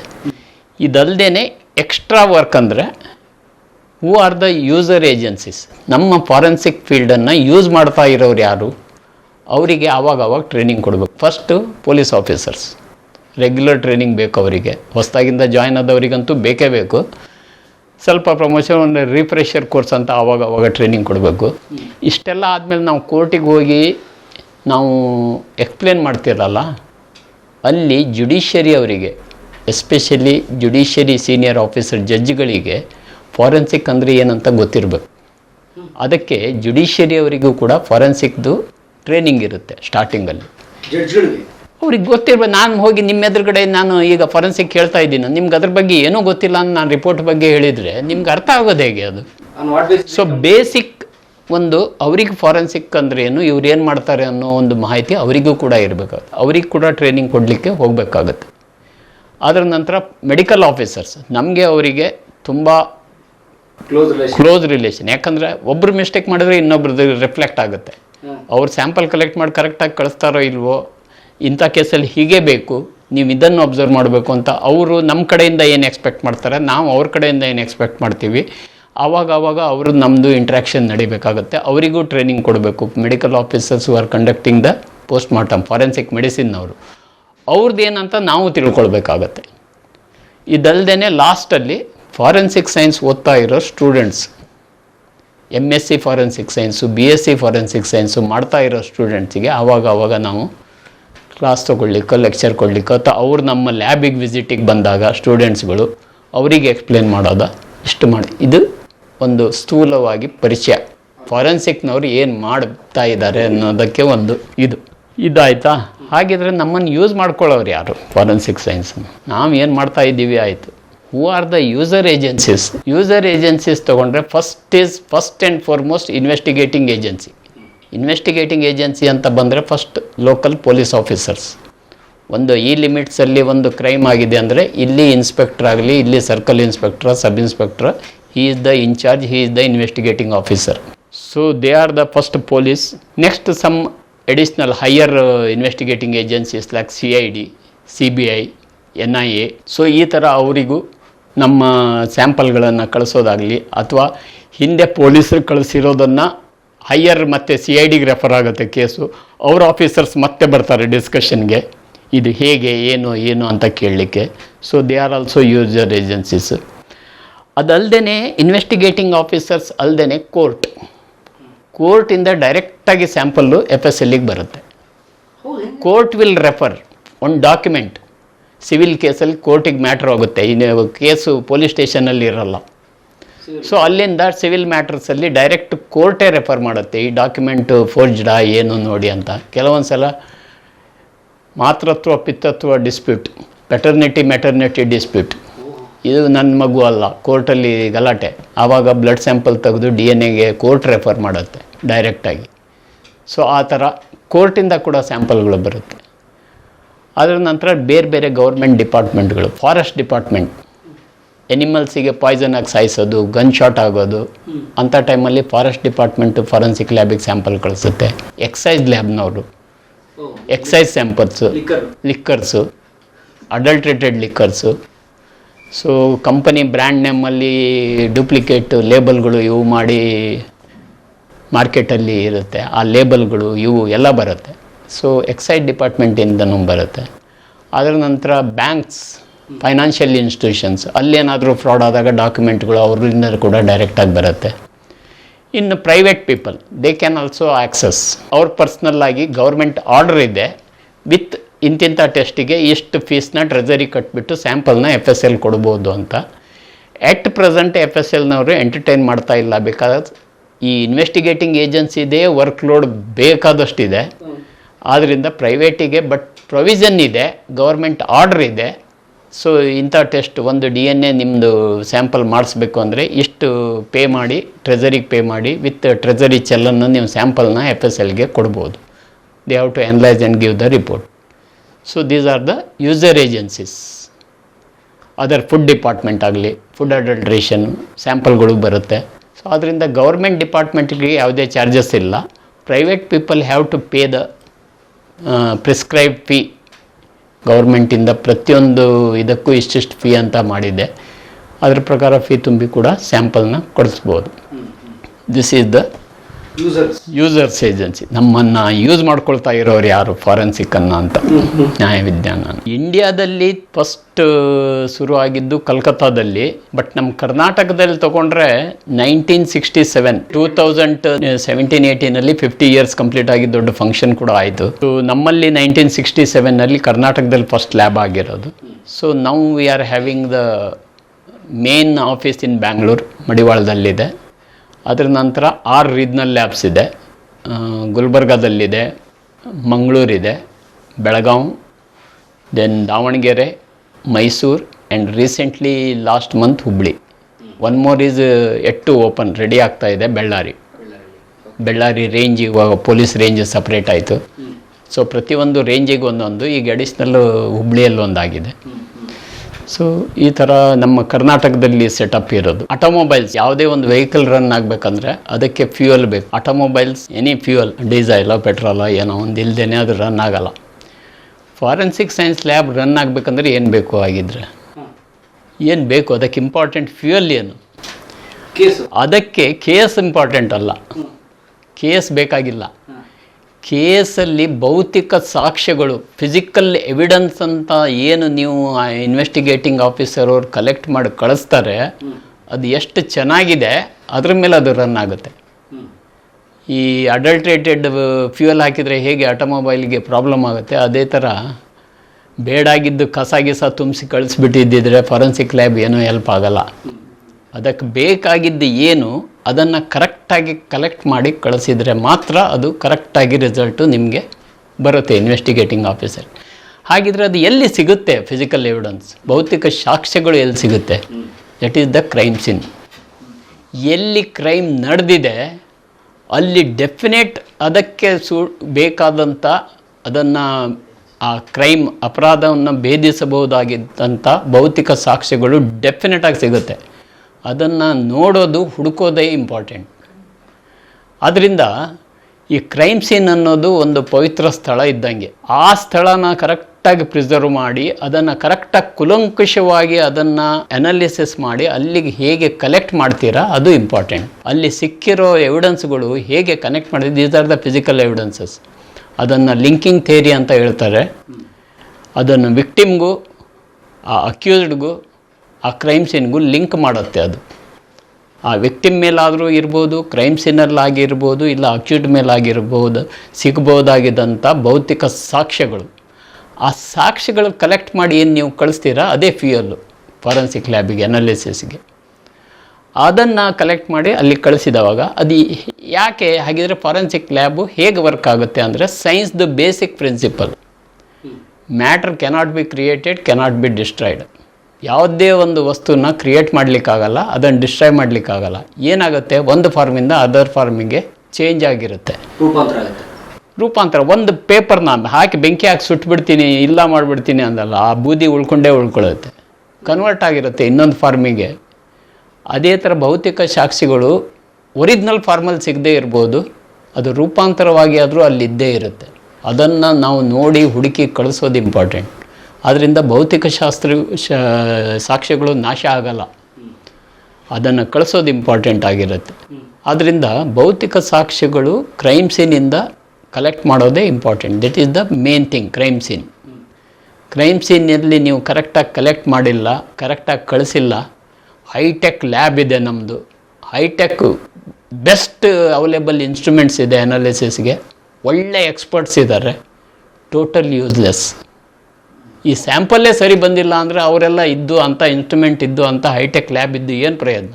ಇದಲ್ಲದೆ ಎಕ್ಸ್ಟ್ರಾ ವರ್ಕ್ ಅಂದರೆ who are the user agencies ನಮ್ಮ ಫಾರೆನ್ಸಿಕ್ ಫೀಲ್ಡನ್ನು ಯೂಸ್ ಮಾಡ್ತಾ ಇರೋರು ಯಾರು? ಅವರಿಗೆ ಆವಾಗ ಟ್ರೈನಿಂಗ್ ಕೊಡಬೇಕು. First police officers regular training ಬೇಕು ಅವರಿಗೆ. ಹೊಸ್ದಾಗಿಂದ ಜಾಯ್ನ್ ಆದವರಿಗಂತೂ ಬೇಕೇ ಬೇಕು. ಸ್ವಲ್ಪ ಪ್ರಮೋಷನ್ ಒಂದು ರಿಫ್ರೆಷರ್ ಕೋರ್ಸ್ ಅಂತ ಆವಾಗ ಟ್ರೈನಿಂಗ್ ಕೊಡಬೇಕು. ಇಷ್ಟೆಲ್ಲ ಆದಮೇಲೆ ನಾವು ಕೋರ್ಟಿಗೆ ಹೋಗಿ ನಾವು ಎಕ್ಸ್ಪ್ಲೇನ್ ಮಾಡ್ತಿರಲ್ಲ, ಅಲ್ಲಿ ಜುಡಿಷರಿ ಅವರಿಗೆ ಎಸ್ಪೆಷಲಿ ಜುಡಿಷರಿ ಸೀನಿಯರ್ ಆಫೀಸರ್ ಜಡ್ಜ್ಗಳಿಗೆ ಫಾರೆನ್ಸಿಕ್ ಅಂದರೆ ಏನಂತ ಗೊತ್ತಿರಬೇಕು. ಅದಕ್ಕೆ ಜುಡಿಷರಿ ಅವರಿಗೂ ಕೂಡ ಫಾರೆನ್ಸಿಕ್ದು ಟ್ರೈನಿಂಗ್ ಇರುತ್ತೆ ಸ್ಟಾರ್ಟಿಂಗಲ್ಲಿ ಜಡ್ಜ್ಗಳಿಗೆ ಅವ್ರಿಗೆ ಗೊತ್ತಿರ್ಬೇಕು ನಾನು ಹೋಗಿ ನಿಮ್ಮ ಎದುರುಗಡೆ ನಾನು ಈಗ ಫಾರೆನ್ಸಿಕ್ ಹೇಳ್ತಾ ಇದ್ದೀನಿ. ನಿಮ್ಗೆ ಅದ್ರ ಬಗ್ಗೆ ಏನೂ ಗೊತ್ತಿಲ್ಲ ಅಂತ ನಾನು ರಿಪೋರ್ಟ್ ಬಗ್ಗೆ ಹೇಳಿದರೆ ನಿಮ್ಗೆ ಅರ್ಥ ಆಗೋದು ಹೇಗೆ ಅದು? ಸೊ ಬೇಸಿಕ್ ಒಂದು ಅವ್ರಿಗೆ ಫಾರೆನ್ಸಿಕ್ ಅಂದ್ರೆ ಏನು ಇವ್ರು ಏನು ಮಾಡ್ತಾರೆ ಅನ್ನೋ ಒಂದು ಮಾಹಿತಿ ಅವರಿಗೂ ಕೂಡ ಇರಬೇಕಾಗುತ್ತೆ. ಅವ್ರಿಗೆ ಕೂಡ ಟ್ರೈನಿಂಗ್ ಕೊಡಲಿಕ್ಕೆ ಹೋಗಬೇಕಾಗತ್ತೆ. ಅದರ ನಂತರ ಮೆಡಿಕಲ್ ಆಫೀಸರ್ಸ್ ನಮಗೆ ಅವರಿಗೆ ತುಂಬ ಕ್ಲೋಸ್ ರಿಲೇಷನ್ ಕ್ಲೋಸ್ ರಿಲೇಷನ್ ಯಾಕಂದರೆ ಒಬ್ಬರು ಮಿಸ್ಟೇಕ್ ಮಾಡಿದ್ರೆ ಇನ್ನೊಬ್ರದ್ದು ರಿಫ್ಲೆಕ್ಟ್ ಆಗುತ್ತೆ. ಅವ್ರು ಸ್ಯಾಂಪಲ್ ಕಲೆಕ್ಟ್ ಮಾಡಿ ಕರೆಕ್ಟಾಗಿ ಕಳಿಸ್ತಾರೋ ಇಲ್ವೋ, ಇಂಥ ಕೇಸಲ್ಲಿ ಹೀಗೆ ಬೇಕು, ನೀವು ಇದನ್ನು ಅಬ್ಸರ್ವ್ ಮಾಡಬೇಕು ಅಂತ ಅವರು ನಮ್ಮ ಕಡೆಯಿಂದ ಏನು ಎಕ್ಸ್ಪೆಕ್ಟ್ ಮಾಡ್ತಾರೆ, ನಾವು ಅವ್ರ ಕಡೆಯಿಂದ ಏನು ಎಕ್ಸ್ಪೆಕ್ಟ್ ಮಾಡ್ತೀವಿ. ಆವಾಗ ಆವಾಗ ಅವರು ನಮ್ಮದು ಇಂಟ್ರ್ಯಾಕ್ಷನ್ ನಡಿಬೇಕಾಗುತ್ತೆ. ಅವರಿಗೂ ಟ್ರೈನಿಂಗ್ ಕೊಡಬೇಕು. Medical officers are conducting the post mortem forensic ಮೆಡಿಸಿನ್ನವರು ಅವ್ರದ್ದು ಏನಂತ ನಾವು ತಿಳ್ಕೊಳ್ಬೇಕಾಗತ್ತೆ. ಇದಲ್ಲದೆ ಲಾಸ್ಟಲ್ಲಿ ಫಾರೆನ್ಸಿಕ್ ಸೈನ್ಸ್ ಓದ್ತಾ ಇರೋ students M S C forensic science B S C forensic science ಮಾಡ್ತಾ ಇರೋ ಸ್ಟೂಡೆಂಟ್ಸಿಗೆ ಆವಾಗ ಆವಾಗ ನಾವು ಕ್ಲಾಸ್ ತೊಗೊಳ್ಲಿಕ್ಕೋ ಲೆಕ್ಚರ್ ಕೊಡಲಿಕ್ಕೋ ಅಥವಾ ಅವ್ರು ನಮ್ಮ ಲ್ಯಾಬಿಗೆ ವಿಸಿಟಿಗೆ ಬಂದಾಗ ಸ್ಟೂಡೆಂಟ್ಸ್ಗಳು ಅವರಿಗೆ ಎಕ್ಸ್ಪ್ಲೇನ್ ಮಾಡೋದ ಇಷ್ಟು ಮಾಡಿ. ಇದು ಒಂದು ಸ್ಥೂಲವಾಗಿ ಪರಿಚಯ. ಫಾರೆನ್ಸಿಕ್ನವ್ರು ಏನು ಮಾಡ್ತಾ ಇದ್ದಾರೆ ಅನ್ನೋದಕ್ಕೆ ಒಂದು ಇದು. ಇದಾಯ್ತಾ? ಹಾಗಿದ್ರೆ ನಮ್ಮನ್ನು ಯೂಸ್ ಮಾಡ್ಕೊಳ್ಳೋರು ಯಾರು? ಫಾರೆನ್ಸಿಕ್ ಸೈನ್ಸ್ ನಾವು ಏನು ಮಾಡ್ತಾ ಇದ್ದೀವಿ ಆಯಿತು. Who are the user agencies user agencies ತೊಗೊಂಡ್ರೆ first is first and foremost investigating agency investigating agency ಅಂತ ಬಂದರೆ ಫಸ್ಟ್ ಲೋಕಲ್ ಪೊಲೀಸ್ ಆಫೀಸರ್ಸ್ ಒಂದು ಈ ಲಿಮಿಟ್ಸಲ್ಲಿ ಒಂದು ಕ್ರೈಮ್ ಆಗಿದೆ ಅಂದರೆ ಇಲ್ಲಿ ಇನ್ಸ್ಪೆಕ್ಟರ್ ಆಗಲಿ, ಇಲ್ಲಿ circle inspector sub inspector he is the in charge he is the investigating officer so they are the first police next some additional higher investigating agencies like C I D C B I N I A so ಈ ಥರ ಅವರಿಗೂ ನಮ್ಮ ಸ್ಯಾಂಪಲ್ಗಳನ್ನು ಕಳಿಸೋದಾಗಲಿ ಅಥವಾ ಹಿಂದೆ ಪೊಲೀಸರು ಕಳಿಸಿರೋದನ್ನು ಹೈಯರ್ ಮತ್ತು ಸಿ ಐ ಡಿಗೆ ರೆಫರ್ ಆಗುತ್ತೆ ಕೇಸು ಅವ್ರ ಆಫೀಸರ್ಸ್ ಮತ್ತೆ ಬರ್ತಾರೆ ಡಿಸ್ಕಷನ್ಗೆ. ಇದು ಹೇಗೆ ಏನು ಏನು ಅಂತ ಕೇಳಲಿಕ್ಕೆ. So they are also user agencies ಅದಲ್ಲದೆ ಇನ್ವೆಸ್ಟಿಗೇಟಿಂಗ್ ಆಫೀಸರ್ಸ್ ಅಲ್ಲದೆ ಕೋರ್ಟ್ ಕೋರ್ಟಿಂದ ಡೈರೆಕ್ಟಾಗಿ ಸ್ಯಾಂಪಲ್ಲು ಎಫ್ ಎಸ್ ಎಲ್ಲಿಗೆ ಬರುತ್ತೆ. ಕೋರ್ಟ್ ವಿಲ್ ರೆಫರ್ ಒಂದು ಡಾಕ್ಯುಮೆಂಟ್ ಸಿವಿಲ್ ಕೇಸಲ್ಲಿ ಕೋರ್ಟಿಗೆ ಮ್ಯಾಟ್ರ್ ಆಗುತ್ತೆ ಇನ್ನು ಕೇಸು ಪೊಲೀಸ್ ಸ್ಟೇಷನಲ್ಲಿ ಇರಲ್ಲ. ಸೊ ಅಲ್ಲಿಂದ ಸಿವಿಲ್ ಮ್ಯಾಟ್ರಸಲ್ಲಿ ಡೈರೆಕ್ಟ್ ಕೋರ್ಟೇ ರೆಫರ್ ಮಾಡುತ್ತೆ. ಈ ಡಾಕ್ಯುಮೆಂಟು ಫೋರ್ಜ್ಡಾ ಏನು ನೋಡಿ ಅಂತ. ಕೆಲವೊಂದು ಸಲ ಮಾತೃತ್ವ ಪಿತೃತ್ವ ಡಿಸ್ಪ್ಯೂಟ್ ಪೆಟರ್ನಿಟಿ ಮೆಟರ್ನಿಟಿ ಡಿಸ್ಪ್ಯೂಟ್. ಇದು ನನ್ನ ಮಗು ಅಲ್ಲ ಕೋರ್ಟಲ್ಲಿ ಗಲಾಟೆ. ಆವಾಗ ಬ್ಲಡ್ ಸ್ಯಾಂಪಲ್ ತೆಗೆದು ಡಿ ಎನ್ ಎಗೆ ಕೋರ್ಟ್ ರೆಫರ್ ಮಾಡುತ್ತೆ ಡೈರೆಕ್ಟಾಗಿ. ಸೊ ಆ ಥರ ಕೋರ್ಟಿಂದ ಕೂಡ ಸ್ಯಾಂಪಲ್ಗಳು ಬರುತ್ತೆ. ಅದರ ನಂತರ ಬೇರೆ ಬೇರೆ ಗೌರ್ಮೆಂಟ್ ಡಿಪಾರ್ಟ್ಮೆಂಟ್ಗಳು ಫಾರೆಸ್ಟ್ ಡಿಪಾರ್ಟ್ಮೆಂಟ್ ಎನಿಮಲ್ಸಿಗೆ ಪಾಯ್ಸನ್ ಆಗಿ ಸಾಯಿಸೋದು ಗನ್ ಶಾಟ್ ಆಗೋದು ಅಂಥ ಟೈಮಲ್ಲಿ ಫಾರೆಸ್ಟ್ ಡಿಪಾರ್ಟ್ಮೆಂಟು ಫಾರೆನ್ಸಿಕ್ ಲ್ಯಾಬಿಗೆ ಸ್ಯಾಂಪಲ್ ಕಳಿಸುತ್ತೆ. Excise ಲ್ಯಾಬ್ನವರು excise samples liquor liquors adulterated liquors so company brand ನೇಮಲ್ಲಿ duplicate ಲೇಬಲ್ಗಳು ಇವು ಮಾಡಿ ಮಾರ್ಕೆಟಲ್ಲಿ ಇರುತ್ತೆ. ಆ ಲೇಬಲ್ಗಳು ಇವು ಎಲ್ಲ ಬರುತ್ತೆ. ಸೊ ಎಕ್ಸೈಡ್ ಡಿಪಾರ್ಟ್ಮೆಂಟಿಂದನೂ ಬರುತ್ತೆ ಅದರ ನಂತರ ಬ್ಯಾಂಕ್ಸ್ ಫೈನಾನ್ಷಿಯಲ್ ಇನ್ಸ್ಟಿಟ್ಯೂಷನ್ಸ್ ಅಲ್ಲೇನಾದರೂ ಫ್ರಾಡ್ ಆದಾಗ ಡಾಕ್ಯುಮೆಂಟ್ಗಳು ಅವರಿಂದ ಕೂಡ ಡೈರೆಕ್ಟಾಗಿ ಬರುತ್ತೆ. ಇನ್ನು private people they can also access ಅವ್ರ ಪರ್ಸ್ನಲ್ಲಾಗಿ ಗೌರ್ಮೆಂಟ್ ಆರ್ಡರ್ ಇದೆ. ವಿತ್ ಇಂತಿಂಥ ಟೆಸ್ಟಿಗೆ ಇಷ್ಟು ಫೀಸ್ನ ಟ್ರೆಜರಿ ಕಟ್ಬಿಟ್ಟು ಸ್ಯಾಂಪಲ್ನ ಎಫ್ ಎಸ್ ಎಲ್ ಕೊಡ್ಬೋದು ಅಂತ. ಎಟ್ ಪ್ರೆಸೆಂಟ್ ಎಫ್ ಎಸ್ ಎಲ್ನವರು ಎಂಟರ್ಟೈನ್ ಮಾಡ್ತಾ ಇಲ್ಲ ಬೇಕಾದ ಈ ಇನ್ವೆಸ್ಟಿಗೇಟಿಂಗ್ ಏಜೆನ್ಸಿದೇ ವರ್ಕ್ ಲೋಡ್ ಬೇಕಾದಷ್ಟಿದೆ. ಆದ್ದರಿಂದ ಪ್ರೈವೇಟಿಗೆ ಬಟ್ ಪ್ರೊವಿಷನ್ ಇದೆ ಗೌರ್ಮೆಂಟ್ ಆರ್ಡರ್ ಇದೆ. ಸೊ ಇಂಥ ಟೆಸ್ಟ್ ಒಂದು ಡಿ ಎನ್ ಎ ನಿಮ್ಮದು ಸ್ಯಾಂಪಲ್ ಮಾಡಿಸ್ಬೇಕು ಅಂದರೆ ಇಷ್ಟು ಪೇ ಮಾಡಿ ಟ್ರೆಜರಿಗೆ ಪೇ ಮಾಡಿ ವಿತ್ ಟ್ರೆಜರಿ ಚೆಲ್ಲನ್ನು ನೀವು ಸ್ಯಾಂಪಲ್ನ ಎಫ್ ಎಸ್ ಎಲ್ಗೆ ಕೊಡ್ಬೋದು. They have to analyse and give the report so these are the user agencies other food department ಆಗಲಿ ಫುಡ್ ಅಡಲ್ಟ್ರೇಷನ್ ಸ್ಯಾಂಪಲ್ಗಳು ಬರುತ್ತೆ. ಸೊ ಅದರಿಂದ ಗೌರ್ಮೆಂಟ್ ಡಿಪಾರ್ಟ್ಮೆಂಟ್ಗೆ ಯಾವುದೇ ಚಾರ್ಜಸ್ ಇಲ್ಲ. Private people have to pay the prescribe fee ಗೌರ್ಮೆಂಟಿಂದ ಪ್ರತಿಯೊಂದು ಇದಕ್ಕೂ ಇಷ್ಟಿಷ್ಟು ಫೀ ಅಂತ ಮಾಡಿದ್ದೆ. ಅದರ ಪ್ರಕಾರ ಫೀ ತುಂಬಿ ಕೂಡ ಸ್ಯಾಂಪಲ್ನ ಕೊಡಿಸ್ಬೋದು. This is the users users agency ನಮ್ಮನ್ನು ಯೂಸ್ ಮಾಡ್ಕೊಳ್ತಾ ಇರೋರು ಯಾರು? ಫಾರೆನ್ಸಿಕ್ ಅನ್ನ ಅಂತ. ನ್ಯಾಯವಿಜ್ಞಾನ ಇಂಡಿಯಾದಲ್ಲಿ ಫಸ್ಟ್ ಶುರು ಆಗಿದ್ದು ಕಲ್ಕತ್ತಾದಲ್ಲಿ. ಬಟ್ ನಮ್ಮ ಕರ್ನಾಟಕದಲ್ಲಿ ತಗೊಂಡ್ರೆ nineteen sixty seven two thousand seventeen ಏಯ್ಟೀನಲ್ಲಿ fifty years complete ಆಗಿ ದೊಡ್ಡ ಫಂಕ್ಷನ್ ಕೂಡ ಆಯಿತು. ನಮ್ಮಲ್ಲಿ ನೈನ್ಟೀನ್ ಸಿಕ್ಸ್ಟಿ ಸೆವೆನ್ನಲ್ಲಿ ಕರ್ನಾಟಕದಲ್ಲಿ ಫಸ್ಟ್ ಲ್ಯಾಬ್ ಆಗಿರೋದು. So now we are having the main office in Bangalore ಮಡಿವಾಳದಲ್ಲಿದೆ. ಅದರ ನಂತರ ಆರು ರೀಜ್ನಲ್ ಲ್ಯಾಬ್ಸ್ ಇದೆ. ಗುಲ್ಬರ್ಗಾದಲ್ಲಿದೆ, ಮಂಗಳೂರಿದೆ Belgaum then Davanagere, Mysuru and recently last month Hubli. One more is yet to open ready ಆಗ್ತಾ ಇದೆ ಬೆಳ್ಳಾರಿ. ಬೆಳ್ಳಾರಿ ರೇಂಜ್ ಇವಾಗ police range separate ಆಯಿತು. So ಪ್ರತಿಯೊಂದು ರೇಂಜಿಗೆ ಒಂದೊಂದು, ಈಗ ಅಡಿಷ್ನಲ್ಲು ಹುಬ್ಳಿಯಲ್ಲಿ ಒಂದಾಗಿದೆ. ಸೊ ಈ ಥರ ನಮ್ಮ ಕರ್ನಾಟಕದಲ್ಲಿ ಸೆಟಪ್ ಇರೋದು. ಆಟೋಮೊಬೈಲ್ಸ್ ಯಾವುದೇ ಒಂದು ವೆಹಿಕಲ್ ರನ್ ಆಗ್ಬೇಕಂದ್ರೆ ಅದಕ್ಕೆ ಫ್ಯೂಯಲ್ ಬೇಕು. ಆಟೋಮೊಬೈಲ್ಸ್ ಎನಿ ಫ್ಯೂಯಲ್ ಡೀಸೆಲ್ ಪೆಟ್ರೋಲ ಏನೋ ಒಂದು ಇಲ್ದೇನೆ ಅದು ರನ್ ಆಗಲ್ಲ. ಫಾರೆನ್ಸಿಕ್ ಸೈನ್ಸ್ ಲ್ಯಾಬ್ ರನ್ ಆಗಬೇಕಂದ್ರೆ ಏನು ಬೇಕು ಆಗಿದ್ರೆ ಏನು ಬೇಕು? ಅದಕ್ಕೆ ಇಂಪಾರ್ಟೆಂಟ್ ಫ್ಯೂಯಲ್ ಏನು? ಅದಕ್ಕೆ ಕೇಸ್ ಎಸ್ ಇಂಪಾರ್ಟೆಂಟ್ ಅಲ್ಲ. ಕೇಸ್ ಎಸ್ ಬೇಕಾಗಿಲ್ಲ ಕೇಸಲ್ಲಿ ಭೌತಿಕ ಸಾಕ್ಷ್ಯಗಳು ಫಿಸಿಕಲ್ ಎವಿಡೆನ್ಸ್ ಅಂತ ಏನು ನೀವು ಆ ಇನ್ವೆಸ್ಟಿಗೇಟಿಂಗ್ ಆಫೀಸರ್ ಅವ್ರು ಕಲೆಕ್ಟ್ ಮಾಡಿ ಕಳಿಸ್ತಾರೆ, ಅದು ಎಷ್ಟು ಚೆನ್ನಾಗಿದೆ, ಅದ್ರ ಮೇಲೆ ಅದು ರನ್ ಆಗುತ್ತೆ. ಈ ಅಡಲ್ಟ್ರೇಟೆಡ್ ಫ್ಯೂಯಲ್ ಹಾಕಿದರೆ ಹೇಗೆ ಆಟೋಮೊಬೈಲ್ಗೆ ಪ್ರಾಬ್ಲಮ್ ಆಗುತ್ತೆ, ಅದೇ ಥರ ಬೇಡಾಗಿದ್ದು ಕಸ ಗಿಸ ತುಂಬಿಸಿ ಕಳಿಸ್ಬಿಟ್ಟಿದ್ದಿದ್ರೆ ಫಾರೆನ್ಸಿಕ್ ಲ್ಯಾಬ್ ಏನೂ ಹೆಲ್ಪ್ ಆಗಲ್ಲ. ಅದಕ್ಕೆ ಬೇಕಾಗಿದ್ದು ಏನು ಅದನ್ನು ಕರೆಕ್ಟಾಗಿ ಕಲೆಕ್ಟ್ ಮಾಡಿ ಕಳಿಸಿದರೆ ಮಾತ್ರ ಅದು ಕರೆಕ್ಟಾಗಿ ರಿಸಲ್ಟು ನಿಮಗೆ ಬರುತ್ತೆ ಇನ್ವೆಸ್ಟಿಗೇಟಿಂಗ್ ಆಫೀಸರ್ ಹಾಗಿದ್ರೆ ಅದು ಎಲ್ಲಿ ಸಿಗುತ್ತೆ ಫಿಸಿಕಲ್ ಎವಿಡೆನ್ಸ್ ಭೌತಿಕ ಸಾಕ್ಷ್ಯಗಳು ಎಲ್ಲಿ ಸಿಗುತ್ತೆ? That is the crime scene ಎಲ್ಲಿ ಕ್ರೈಮ್ ನಡೆದಿದೆ, ಅಲ್ಲಿ ಡೆಫಿನೆಟ್ ಅದಕ್ಕೆ ಸೂ ಬೇಕಾದಂಥ ಅದನ್ನು, ಆ ಕ್ರೈಮ್ ಅಪರಾಧವನ್ನು ಭೇದಿಸಬಹುದಾಗಿದ್ದಂಥ ಭೌತಿಕ ಸಾಕ್ಷ್ಯಗಳು ಡೆಫಿನೆಟಾಗಿ ಸಿಗುತ್ತೆ. ಅದನ್ನು ನೋಡೋದು, ಹುಡುಕೋದೇ ಇಂಪಾರ್ಟೆಂಟ್ ಆದ್ದರಿಂದ ಈ ಕ್ರೈಮ್ ಸೀನ್ ಅನ್ನೋದು ಒಂದು ಪವಿತ್ರ ಸ್ಥಳ ಇದ್ದಂಗೆ. ಆ ಸ್ಥಳನ ಕರೆಕ್ಟಾಗಿ ಪ್ರಿಸರ್ವ್ ಮಾಡಿ, ಅದನ್ನು ಕರೆಕ್ಟಾಗಿ ಕುಲಂಕುಷವಾಗಿ ಅದನ್ನು ಅನಾಲಿಸಿಸ್ ಮಾಡಿ, ಅಲ್ಲಿಗೆ ಹೇಗೆ ಕಲೆಕ್ಟ್ ಮಾಡ್ತೀರಾ, ಅದು ಇಂಪಾರ್ಟೆಂಟ್ ಅಲ್ಲಿ ಸಿಕ್ಕಿರೋ ಎವಿಡೆನ್ಸ್ಗಳು ಹೇಗೆ ಕನೆಕ್ಟ್ ಮಾಡಿ these are the physical evidences ಅದನ್ನು ಲಿಂಕಿಂಗ್ ಥೇರಿ ಅಂತ ಹೇಳ್ತಾರೆ. ಅದನ್ನು ವಿಕ್ಟಿಮ್ಗೂ ಆ ಅಕ್ಯೂಸ್ಡ್ಗೂ ಆ ಕ್ರೈಮ್ ಸೀನ್ಗೂ ಲಿಂಕ್ ಮಾಡುತ್ತೆ ಅದು. ಆ ವ್ಯಕ್ತಿ ಮೇಲಾದರೂ ಇರ್ಬೋದು ಕ್ರೈಮ್ ಸೀನಲ್ಲಾಗಿರ್ಬೋದು ಇಲ್ಲ ಅಕ್ಯೂಟ್ ಮೇಲಾಗಿರ್ಬೋದು ಸಿಗ್ಬೋದಾಗಿದ್ದಂಥ ಭೌತಿಕ ಸಾಕ್ಷ್ಯಗಳು. ಆ ಸಾಕ್ಷ್ಯಗಳು ಕಲೆಕ್ಟ್ ಮಾಡಿ ಏನು ನೀವು ಕಳಿಸ್ತೀರಾ? ಅದೇ ಫ್ಯೂಯಲ್ಲು ಫಾರೆನ್ಸಿಕ್ ಲ್ಯಾಬಿಗೆ ಅನಾಲಿಸಿಸ್ಗೆ ಅದನ್ನು ಕಲೆಕ್ಟ್ ಮಾಡಿ ಅಲ್ಲಿ ಕಳಿಸಿದವಾಗ ಅದು ಯಾಕೆ ಹಾಗಿದ್ರೆ ಫಾರೆನ್ಸಿಕ್ ಲ್ಯಾಬು ಹೇಗೆ ವರ್ಕ್ ಆಗುತ್ತೆ ಅಂದರೆ science the basic principle matter cannot be created cannot be destroyed ಯಾವುದೇ ಒಂದು ವಸ್ತುನ ಕ್ರಿಯೇಟ್ ಮಾಡಲಿಕ್ಕಾಗಲ್ಲ ಅದನ್ನು ಡಿಸ್ಟ್ರಾಯ್ ಮಾಡಲಿಕ್ಕಾಗಲ್ಲ. ಏನಾಗುತ್ತೆ? ಒಂದು ಫಾರ್ಮಿಂದ ಅದರ್ ಫಾರ್ಮಿಗೆ ಚೇಂಜ್ ಆಗಿರುತ್ತೆ. ರೂಪಾಂತರ ಆಗುತ್ತೆ. ರೂಪಾಂತರ ಒಂದು ಪೇಪರ್ನ ಹಾಕಿ ಬೆಂಕಿ ಹಾಕಿ ಸುಟ್ಬಿಡ್ತೀನಿ ಇಲ್ಲ ಮಾಡಿಬಿಡ್ತೀನಿ ಅಂದಲ್ಲ ಆ ಬೂದಿ ಉಳ್ಕೊಂಡೇ ಉಳ್ಕೊಳ್ಳುತ್ತೆ. ಕನ್ವರ್ಟ್ ಆಗಿರುತ್ತೆ ಇನ್ನೊಂದು ಫಾರ್ಮಿಗೆ ಅದೇ ಥರ ಭೌತಿಕ ಸಾಕ್ಷಿಗಳು ಒರಿಜಿನಲ್ ಫಾರ್ಮಲ್ಲಿ ಸಿಗದೇ ಇರ್ಬೋದು ಅದು ರೂಪಾಂತರವಾಗಿ ಆದರೂ ಅಲ್ಲಿದ್ದೇ ಇರುತ್ತೆ. ಅದನ್ನು ನಾವು ನೋಡಿ ಹುಡುಕಿ ಕಳಿಸೋದು ಇಂಪಾರ್ಟೆಂಟ್ ಆದ್ದರಿಂದ ಭೌತಿಕ ಶಾಸ್ತ್ರ ಸಾಕ್ಷ್ಯಗಳು ನಾಶ ಆಗಲ್ಲ. ಅದನ್ನು ಕಳಿಸೋದು ಇಂಪಾರ್ಟೆಂಟ್ ಆಗಿರುತ್ತೆ. ಆದ್ದರಿಂದ ಭೌತಿಕ ಸಾಕ್ಷ್ಯಗಳು ಕ್ರೈಮ್ ಸೀನಿಂದ ಕಲೆಕ್ಟ್ ಮಾಡೋದೇ important that is the main thing crime scene crime ಸೀನಲ್ಲಿ ನೀವು ಕರೆಕ್ಟಾಗಿ ಕಲೆಕ್ಟ್ ಮಾಡಿಲ್ಲ ಕರೆಕ್ಟಾಗಿ ಕಳಿಸಿಲ್ಲ ಹೈಟೆಕ್ ಲ್ಯಾಬ್ ಇದೆ ನಮ್ಮದು ಹೈಟೆಕ್ ಬೆಸ್ಟ್ ಅವೈಲೇಬಲ್ ಇನ್ಸ್ಟ್ರೂಮೆಂಟ್ಸ್ ಇದೆ ಅನಾಲಿಸಿಸ್ಗೆ ಒಳ್ಳೆ ಎಕ್ಸ್ಪರ್ಟ್ಸ್ ಇದ್ದಾರೆ ಟೋಟಲ್ ಯೂಸ್ಲೆಸ್ ಈ ಸ್ಯಾಂಪಲ್ಲೇ ಸರಿ ಬಂದಿಲ್ಲ ಅಂದರೆ ಅವರೆಲ್ಲ ಇದ್ದು ಅಂಥ ಇನ್ಸ್ಟ್ರೂಮೆಂಟ್ ಇದ್ದು ಅಂತ ಹೈಟೆಕ್ ಲ್ಯಾಬ್ ಇದ್ದು ಏನು ಪ್ರಯೋಜನ?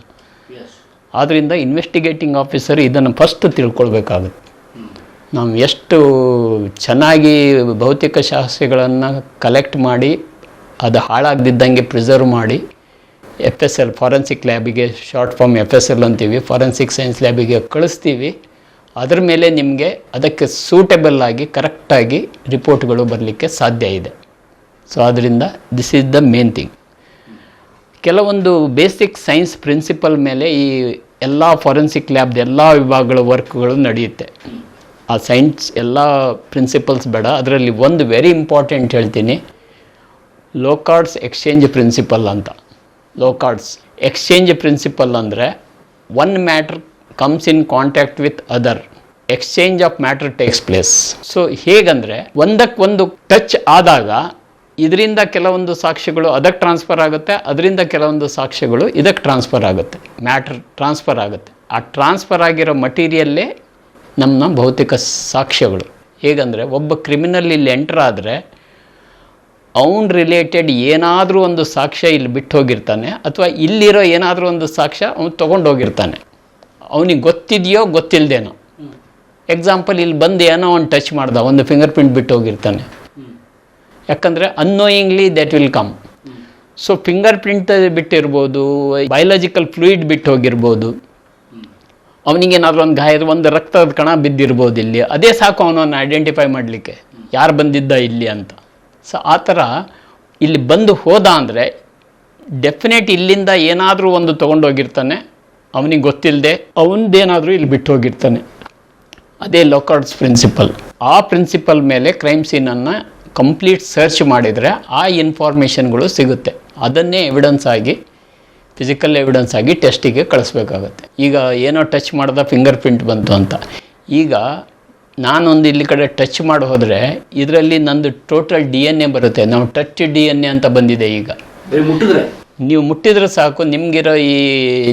ಆದ್ದರಿಂದ ಇನ್ವೆಸ್ಟಿಗೇಟಿಂಗ್ ಆಫೀಸರ್ ಇದನ್ನು ಫಸ್ಟ್ ತಿಳ್ಕೊಳ್ಬೇಕಾಗುತ್ತೆ. ನಾವು ಎಷ್ಟು ಚೆನ್ನಾಗಿ ಭೌತಿಕ ಶಾಸ್ತ್ರಗಳನ್ನು ಕಲೆಕ್ಟ್ ಮಾಡಿ ಅದು ಹಾಳಾಗದಿದ್ದಂಗೆ ಪ್ರಿಸರ್ವ್ ಮಾಡಿ F S L forensic ಲ್ಯಾಬಿಗೆ short form F S L ಅಂತೀವಿ ಫಾರೆನ್ಸಿಕ್ ಸೈನ್ಸ್ ಲ್ಯಾಬಿಗೆ ಕಳಿಸ್ತೀವಿ ಅದರ ಮೇಲೆ ನಿಮಗೆ ಅದಕ್ಕೆ ಸೂಟೆಬಲ್ ಆಗಿ ಕರೆಕ್ಟಾಗಿ ರಿಪೋರ್ಟ್ಗಳು ಬರಲಿಕ್ಕೆ ಸಾಧ್ಯ ಇದೆ. ಸೊ ಆದ್ದರಿಂದ this is the main thing ಕೆಲವೊಂದು ಬೇಸಿಕ್ ಸೈನ್ಸ್ ಪ್ರಿನ್ಸಿಪಲ್ ಮೇಲೆ ಈ ಎಲ್ಲ ಫಾರೆನ್ಸಿಕ್ ಲ್ಯಾಬ್ದು ಎಲ್ಲ ವಿಭಾಗಗಳ ವರ್ಕ್ಗಳು ನಡೆಯುತ್ತೆ. ಆ ಸೈನ್ಸ್ ಎಲ್ಲ ಪ್ರಿನ್ಸಿಪಲ್ಸ್ ಬೇಡ. ಅದರಲ್ಲಿ ಒಂದು ವೆರಿ ಇಂಪಾರ್ಟೆಂಟ್ ಹೇಳ್ತೀನಿ. ಲೋಕಾರ್ಡ್ಸ್ ಎಕ್ಸ್ಚೇಂಜ್ ಪ್ರಿನ್ಸಿಪಲ್ ಅಂತ. ಲೋಕಾರ್ಡ್ಸ್ ಎಕ್ಸ್ಚೇಂಜ್ ಪ್ರಿನ್ಸಿಪಲ್ ಅಂದರೆ one matter comes in contact with other exchange of matter takes place so ಹೇಗಂದರೆ ಒಂದಕ್ಕೊಂದು ಟಚ್ ಆದಾಗ ಇದರಿಂದ ಕೆಲವೊಂದು ಸಾಕ್ಷ್ಯಗಳು ಅದಕ್ಕೆ ಟ್ರಾನ್ಸ್ಫರ್ ಆಗುತ್ತೆ, ಅದರಿಂದ ಕೆಲವೊಂದು ಸಾಕ್ಷ್ಯಗಳು ಇದಕ್ಕೆ ಟ್ರಾನ್ಸ್ಫರ್ ಆಗುತ್ತೆ ಮ್ಯಾಟ್ರ್ ಟ್ರಾನ್ಸ್ಫರ್ ಆಗುತ್ತೆ. ಆ ಟ್ರಾನ್ಸ್ಫರ್ ಆಗಿರೋ ಮಟೀರಿಯಲ್ಲೇ ನಮ್ಮ ಭೌತಿಕ ಸಾಕ್ಷ್ಯಗಳು. ಹೇಗಂದರೆ, ಒಬ್ಬ ಕ್ರಿಮಿನಲ್ ಇಲ್ಲಿ ಎಂಟರ್ ಆದರೆ ಅವನ್ ರಿಲೇಟೆಡ್ ಏನಾದರೂ ಒಂದು ಸಾಕ್ಷ್ಯ ಇಲ್ಲಿ ಬಿಟ್ಟು ಹೋಗಿರ್ತಾನೆ, ಅಥವಾ ಇಲ್ಲಿರೋ ಏನಾದರೂ ಒಂದು ಸಾಕ್ಷ್ಯ ಅವನು ತೊಗೊಂಡು ಹೋಗಿರ್ತಾನೆ. ಅವನಿಗೆ ಗೊತ್ತಿದೆಯೋ ಗೊತ್ತಿಲ್ಲದೇನೋ ಎಕ್ಸಾಂಪಲ್ ಇಲ್ಲಿ ಬಂದು ಏನೋ ಒಂದು ಟಚ್ ಮಾಡ್ದ, ಒಂದು ಫಿಂಗರ್ ಪ್ರಿಂಟ್ ಬಿಟ್ಟು ಹೋಗಿರ್ತಾನೆ. ಯಾಕಂದರೆ annoyingly that will come so finger print ಬಿಟ್ಟಿರ್ಬೋದು biological fluid ಬಿಟ್ಟು ಹೋಗಿರ್ಬೋದು. ಅವನಿಗೇನಾದ್ರೂ ಒಂದು ಗಾಯದ ಒಂದು ರಕ್ತದ ಕಣ ಬಿದ್ದಿರ್ಬೋದು ಇಲ್ಲಿ. ಅದೇ ಸಾಕು ಅವನನ್ನು ಐಡೆಂಟಿಫೈ ಮಾಡಲಿಕ್ಕೆ. ಯಾರು ಬಂದಿದ್ದ ಇಲ್ಲಿ ಅಂತ. ಸೊ ಆ ಥರ ಇಲ್ಲಿ ಬಂದು ಹೋದ ಅಂದರೆ ಡೆಫಿನೆಟ್ ಇಲ್ಲಿಂದ ಏನಾದರೂ ಒಂದು ತೊಗೊಂಡೋಗಿರ್ತಾನೆ ಅವನಿಗೆ ಗೊತ್ತಿಲ್ಲದೆ ಅವನದೇನಾದರೂ ಇಲ್ಲಿ ಬಿಟ್ಟು ಹೋಗಿರ್ತಾನೆ. ಅದೇ ಲೋಕಾರ್ಡ್ಸ್ ಪ್ರಿನ್ಸಿಪಲ್. ಆ ಪ್ರಿನ್ಸಿಪಲ್ ಮೇಲೆ ಕ್ರೈಮ್ ಸೀನನ್ನು ಕಂಪ್ಲೀಟ್ ಸರ್ಚ್ ಮಾಡಿದರೆ ಆ ಇನ್ಫಾರ್ಮೇಷನ್ಗಳು ಸಿಗುತ್ತೆ. ಅದನ್ನೇ ಎವಿಡೆನ್ಸ್ ಆಗಿ ಫಿಸಿಕಲ್ ಎವಿಡೆನ್ಸ್ ಆಗಿ ಟೆಸ್ಟಿಗೆ ಕಳಿಸ್ಬೇಕಾಗತ್ತೆ. ಈಗ ಏನೋ ಟಚ್ ಮಾಡಿದ ಫಿಂಗರ್ ಪ್ರಿಂಟ್ ಬಂತು ಅಂತ. ಈಗ ನಾನೊಂದು ಇಲ್ಲಿ ಕಡೆ ಟಚ್ ಮಾಡಿ ಹೋದರೆ ಇದರಲ್ಲಿ ನಂದು ಟೋಟಲ್ ಡಿ ಎನ್ ಎ ಬರುತ್ತೆ. ನಾವು ಟಚ್ ಡಿ ಎನ್ ಎ ಅಂತ ಬಂದಿದೆ ಈಗ. ಮುಟ್ಟಿದ್ರೆ? ನೀವು ಮುಟ್ಟಿದ್ರೆ ಸಾಕು ನಿಮಗಿರೋ ಈ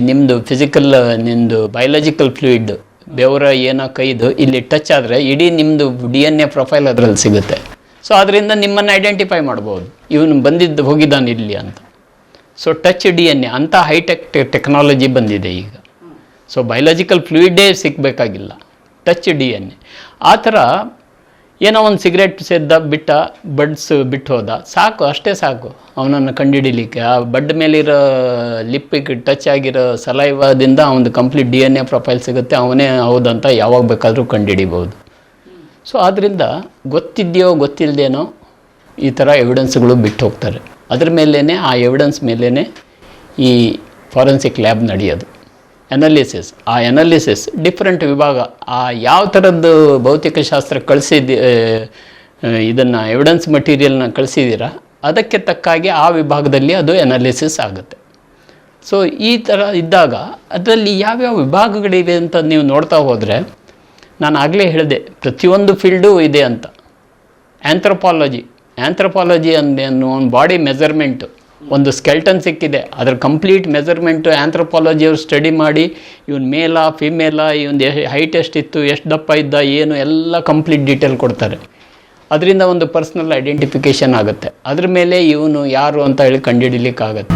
ನಿಮ್ಮದು ಫಿಸಿಕಲ್ ನಿಮ್ಮದು ಬಯೋಲಾಜಿಕಲ್ ಫ್ಲೂಯಿಡ್ ಬೆವರ ಏನೋ ಕೈದು ಇಲ್ಲಿ ಟಚ್ ಆದರೆ ಇಡೀ ನಿಮ್ಮದು ಡಿ ಎನ್ ಎ ಪ್ರೊಫೈಲ್ ಅದರಲ್ಲಿ ಸಿಗುತ್ತೆ. ಸೊ ಅದರಿಂದ ನಿಮ್ಮನ್ನು ಐಡೆಂಟಿಫೈ ಮಾಡ್ಬೋದು. ಇವನು ಬಂದಿದ್ದು ಹೋಗಿದ್ದಾನೆ ಇಲ್ಲಿ ಅಂತ. So touch D N A ಅಂಥ ಹೈಟೆಕ್ ಟೆಕ್ನಾಲಜಿ ಬಂದಿದೆ ಈಗ. ಸೊ ಬಯಲಾಜಿಕಲ್ ಫ್ಲೂಯಿಡೇ ಸಿಗಬೇಕಾಗಿಲ್ಲ. ಟಚ್ ಡಿ ಎನ್ ಎ ಆ ಥರ ಏನೋ ಒಂದು ಸಿಗರೇಟ್ ಸೇದ್ದ, ಬಿಟ್ಟ ಬಡ್ಸ್ ಬಿಟ್ಟು ಹೋದ, ಸಾಕು, ಅಷ್ಟೇ ಸಾಕು. ಅವನನ್ನು ಕಂಡುಹಿಡಿಲಿಕ್ಕೆ. ಆ ಬಡ್ ಮೇಲಿರೋ ಲಿಪ್ಪಿಗೆ ಟಚ್ ಆಗಿರೋ ಸಲೈವದಿಂದ ಅವನದು complete D N A profile ಸಿಗುತ್ತೆ. ಅವನೇ ಹೌದಂತ ಯಾವಾಗ ಬೇಕಾದರೂ ಕಂಡುಹಿಡಿಬೋದು. ಸೊ ಆದ್ದರಿಂದ ಗೊತ್ತಿದೆಯೋ ಗೊತ್ತಿಲ್ಲದೇನೋ ಈ ಥರ ಎವಿಡೆನ್ಸ್ಗಳು ಬಿಟ್ಟು ಹೋಗ್ತಾರೆ. ಅದ್ರ ಮೇಲೇ ಆ ಎವಿಡೆನ್ಸ್ ಮೇಲೇ ಈ ಫಾರೆನ್ಸಿಕ್ ಲ್ಯಾಬ್ ನಡೆಯೋದು. ಅನಾಲಿಸಿಸ್ ಆ ಅನಾಲಿಸಿಸ್ ಡಿಫ್ರೆಂಟ್ ವಿಭಾಗ. ಆ ಯಾವ ಥರದ್ದು ಭೌತಿಕ ಶಾಸ್ತ್ರ ಕಳಿಸಿದ ಇದನ್ನು ಎವಿಡೆನ್ಸ್ ಮಟೀರಿಯಲ್ನ ಕಳಿಸಿದ್ದೀರಾ, ಅದಕ್ಕೆ ತಕ್ಕಾಗಿ ಆ ವಿಭಾಗದಲ್ಲಿ ಅದು ಅನಾಲಿಸಿಸ್ ಆಗುತ್ತೆ. ಸೊ ಈ ಥರ ಇದ್ದಾಗ, ಅದರಲ್ಲಿ ಯಾವ್ಯಾವ ವಿಭಾಗಗಳಿವೆ ಅಂತ ನೀವು ನೋಡ್ತಾ ಹೋದರೆ ನಾನು ಆಗಲೇ ಹೇಳಿದೆ, ಪ್ರತಿಯೊಂದು ಫೀಲ್ಡು ಇದೆ ಅಂತ. ಆ್ಯಂಥ್ರಪಾಲಜಿ ಆ್ಯಂಥ್ರಪಾಲಜಿ ಅನ್ನೋ ಒಂದು ಬಾಡಿ ಮೆಜರ್ಮೆಂಟು ಒಂದು ಸ್ಕೆಲ್ಟನ್ ಸಿಕ್ಕಿದೆ. ಅದರ ಕಂಪ್ಲೀಟ್ ಮೆಜರ್ಮೆಂಟು ಆ್ಯಂಥ್ರಪಾಲಜಿಯವ್ರು ಸ್ಟಡಿ ಮಾಡಿ, ಇವನು ಮೇಲ ಫಿಮೇಲ ಇವನು ಹೈಟ್ ಎಷ್ಟಿತ್ತು, ಎಷ್ಟು ದಪ್ಪ ಇದ್ದ, ಏನು, ಎಲ್ಲ ಕಂಪ್ಲೀಟ್ ಡೀಟೇಲ್ ಕೊಡ್ತಾರೆ. ಅದರಿಂದ ಒಂದು ಪರ್ಸ್ನಲ್ ಐಡೆಂಟಿಫಿಕೇಷನ್ ಆಗುತ್ತೆ. ಅದ್ರ ಮೇಲೆ ಇವನು ಯಾರು ಅಂತ ಹೇಳಿ ಕಂಡುಹಿಡಿಲಿಕ್ಕಾಗತ್ತೆ.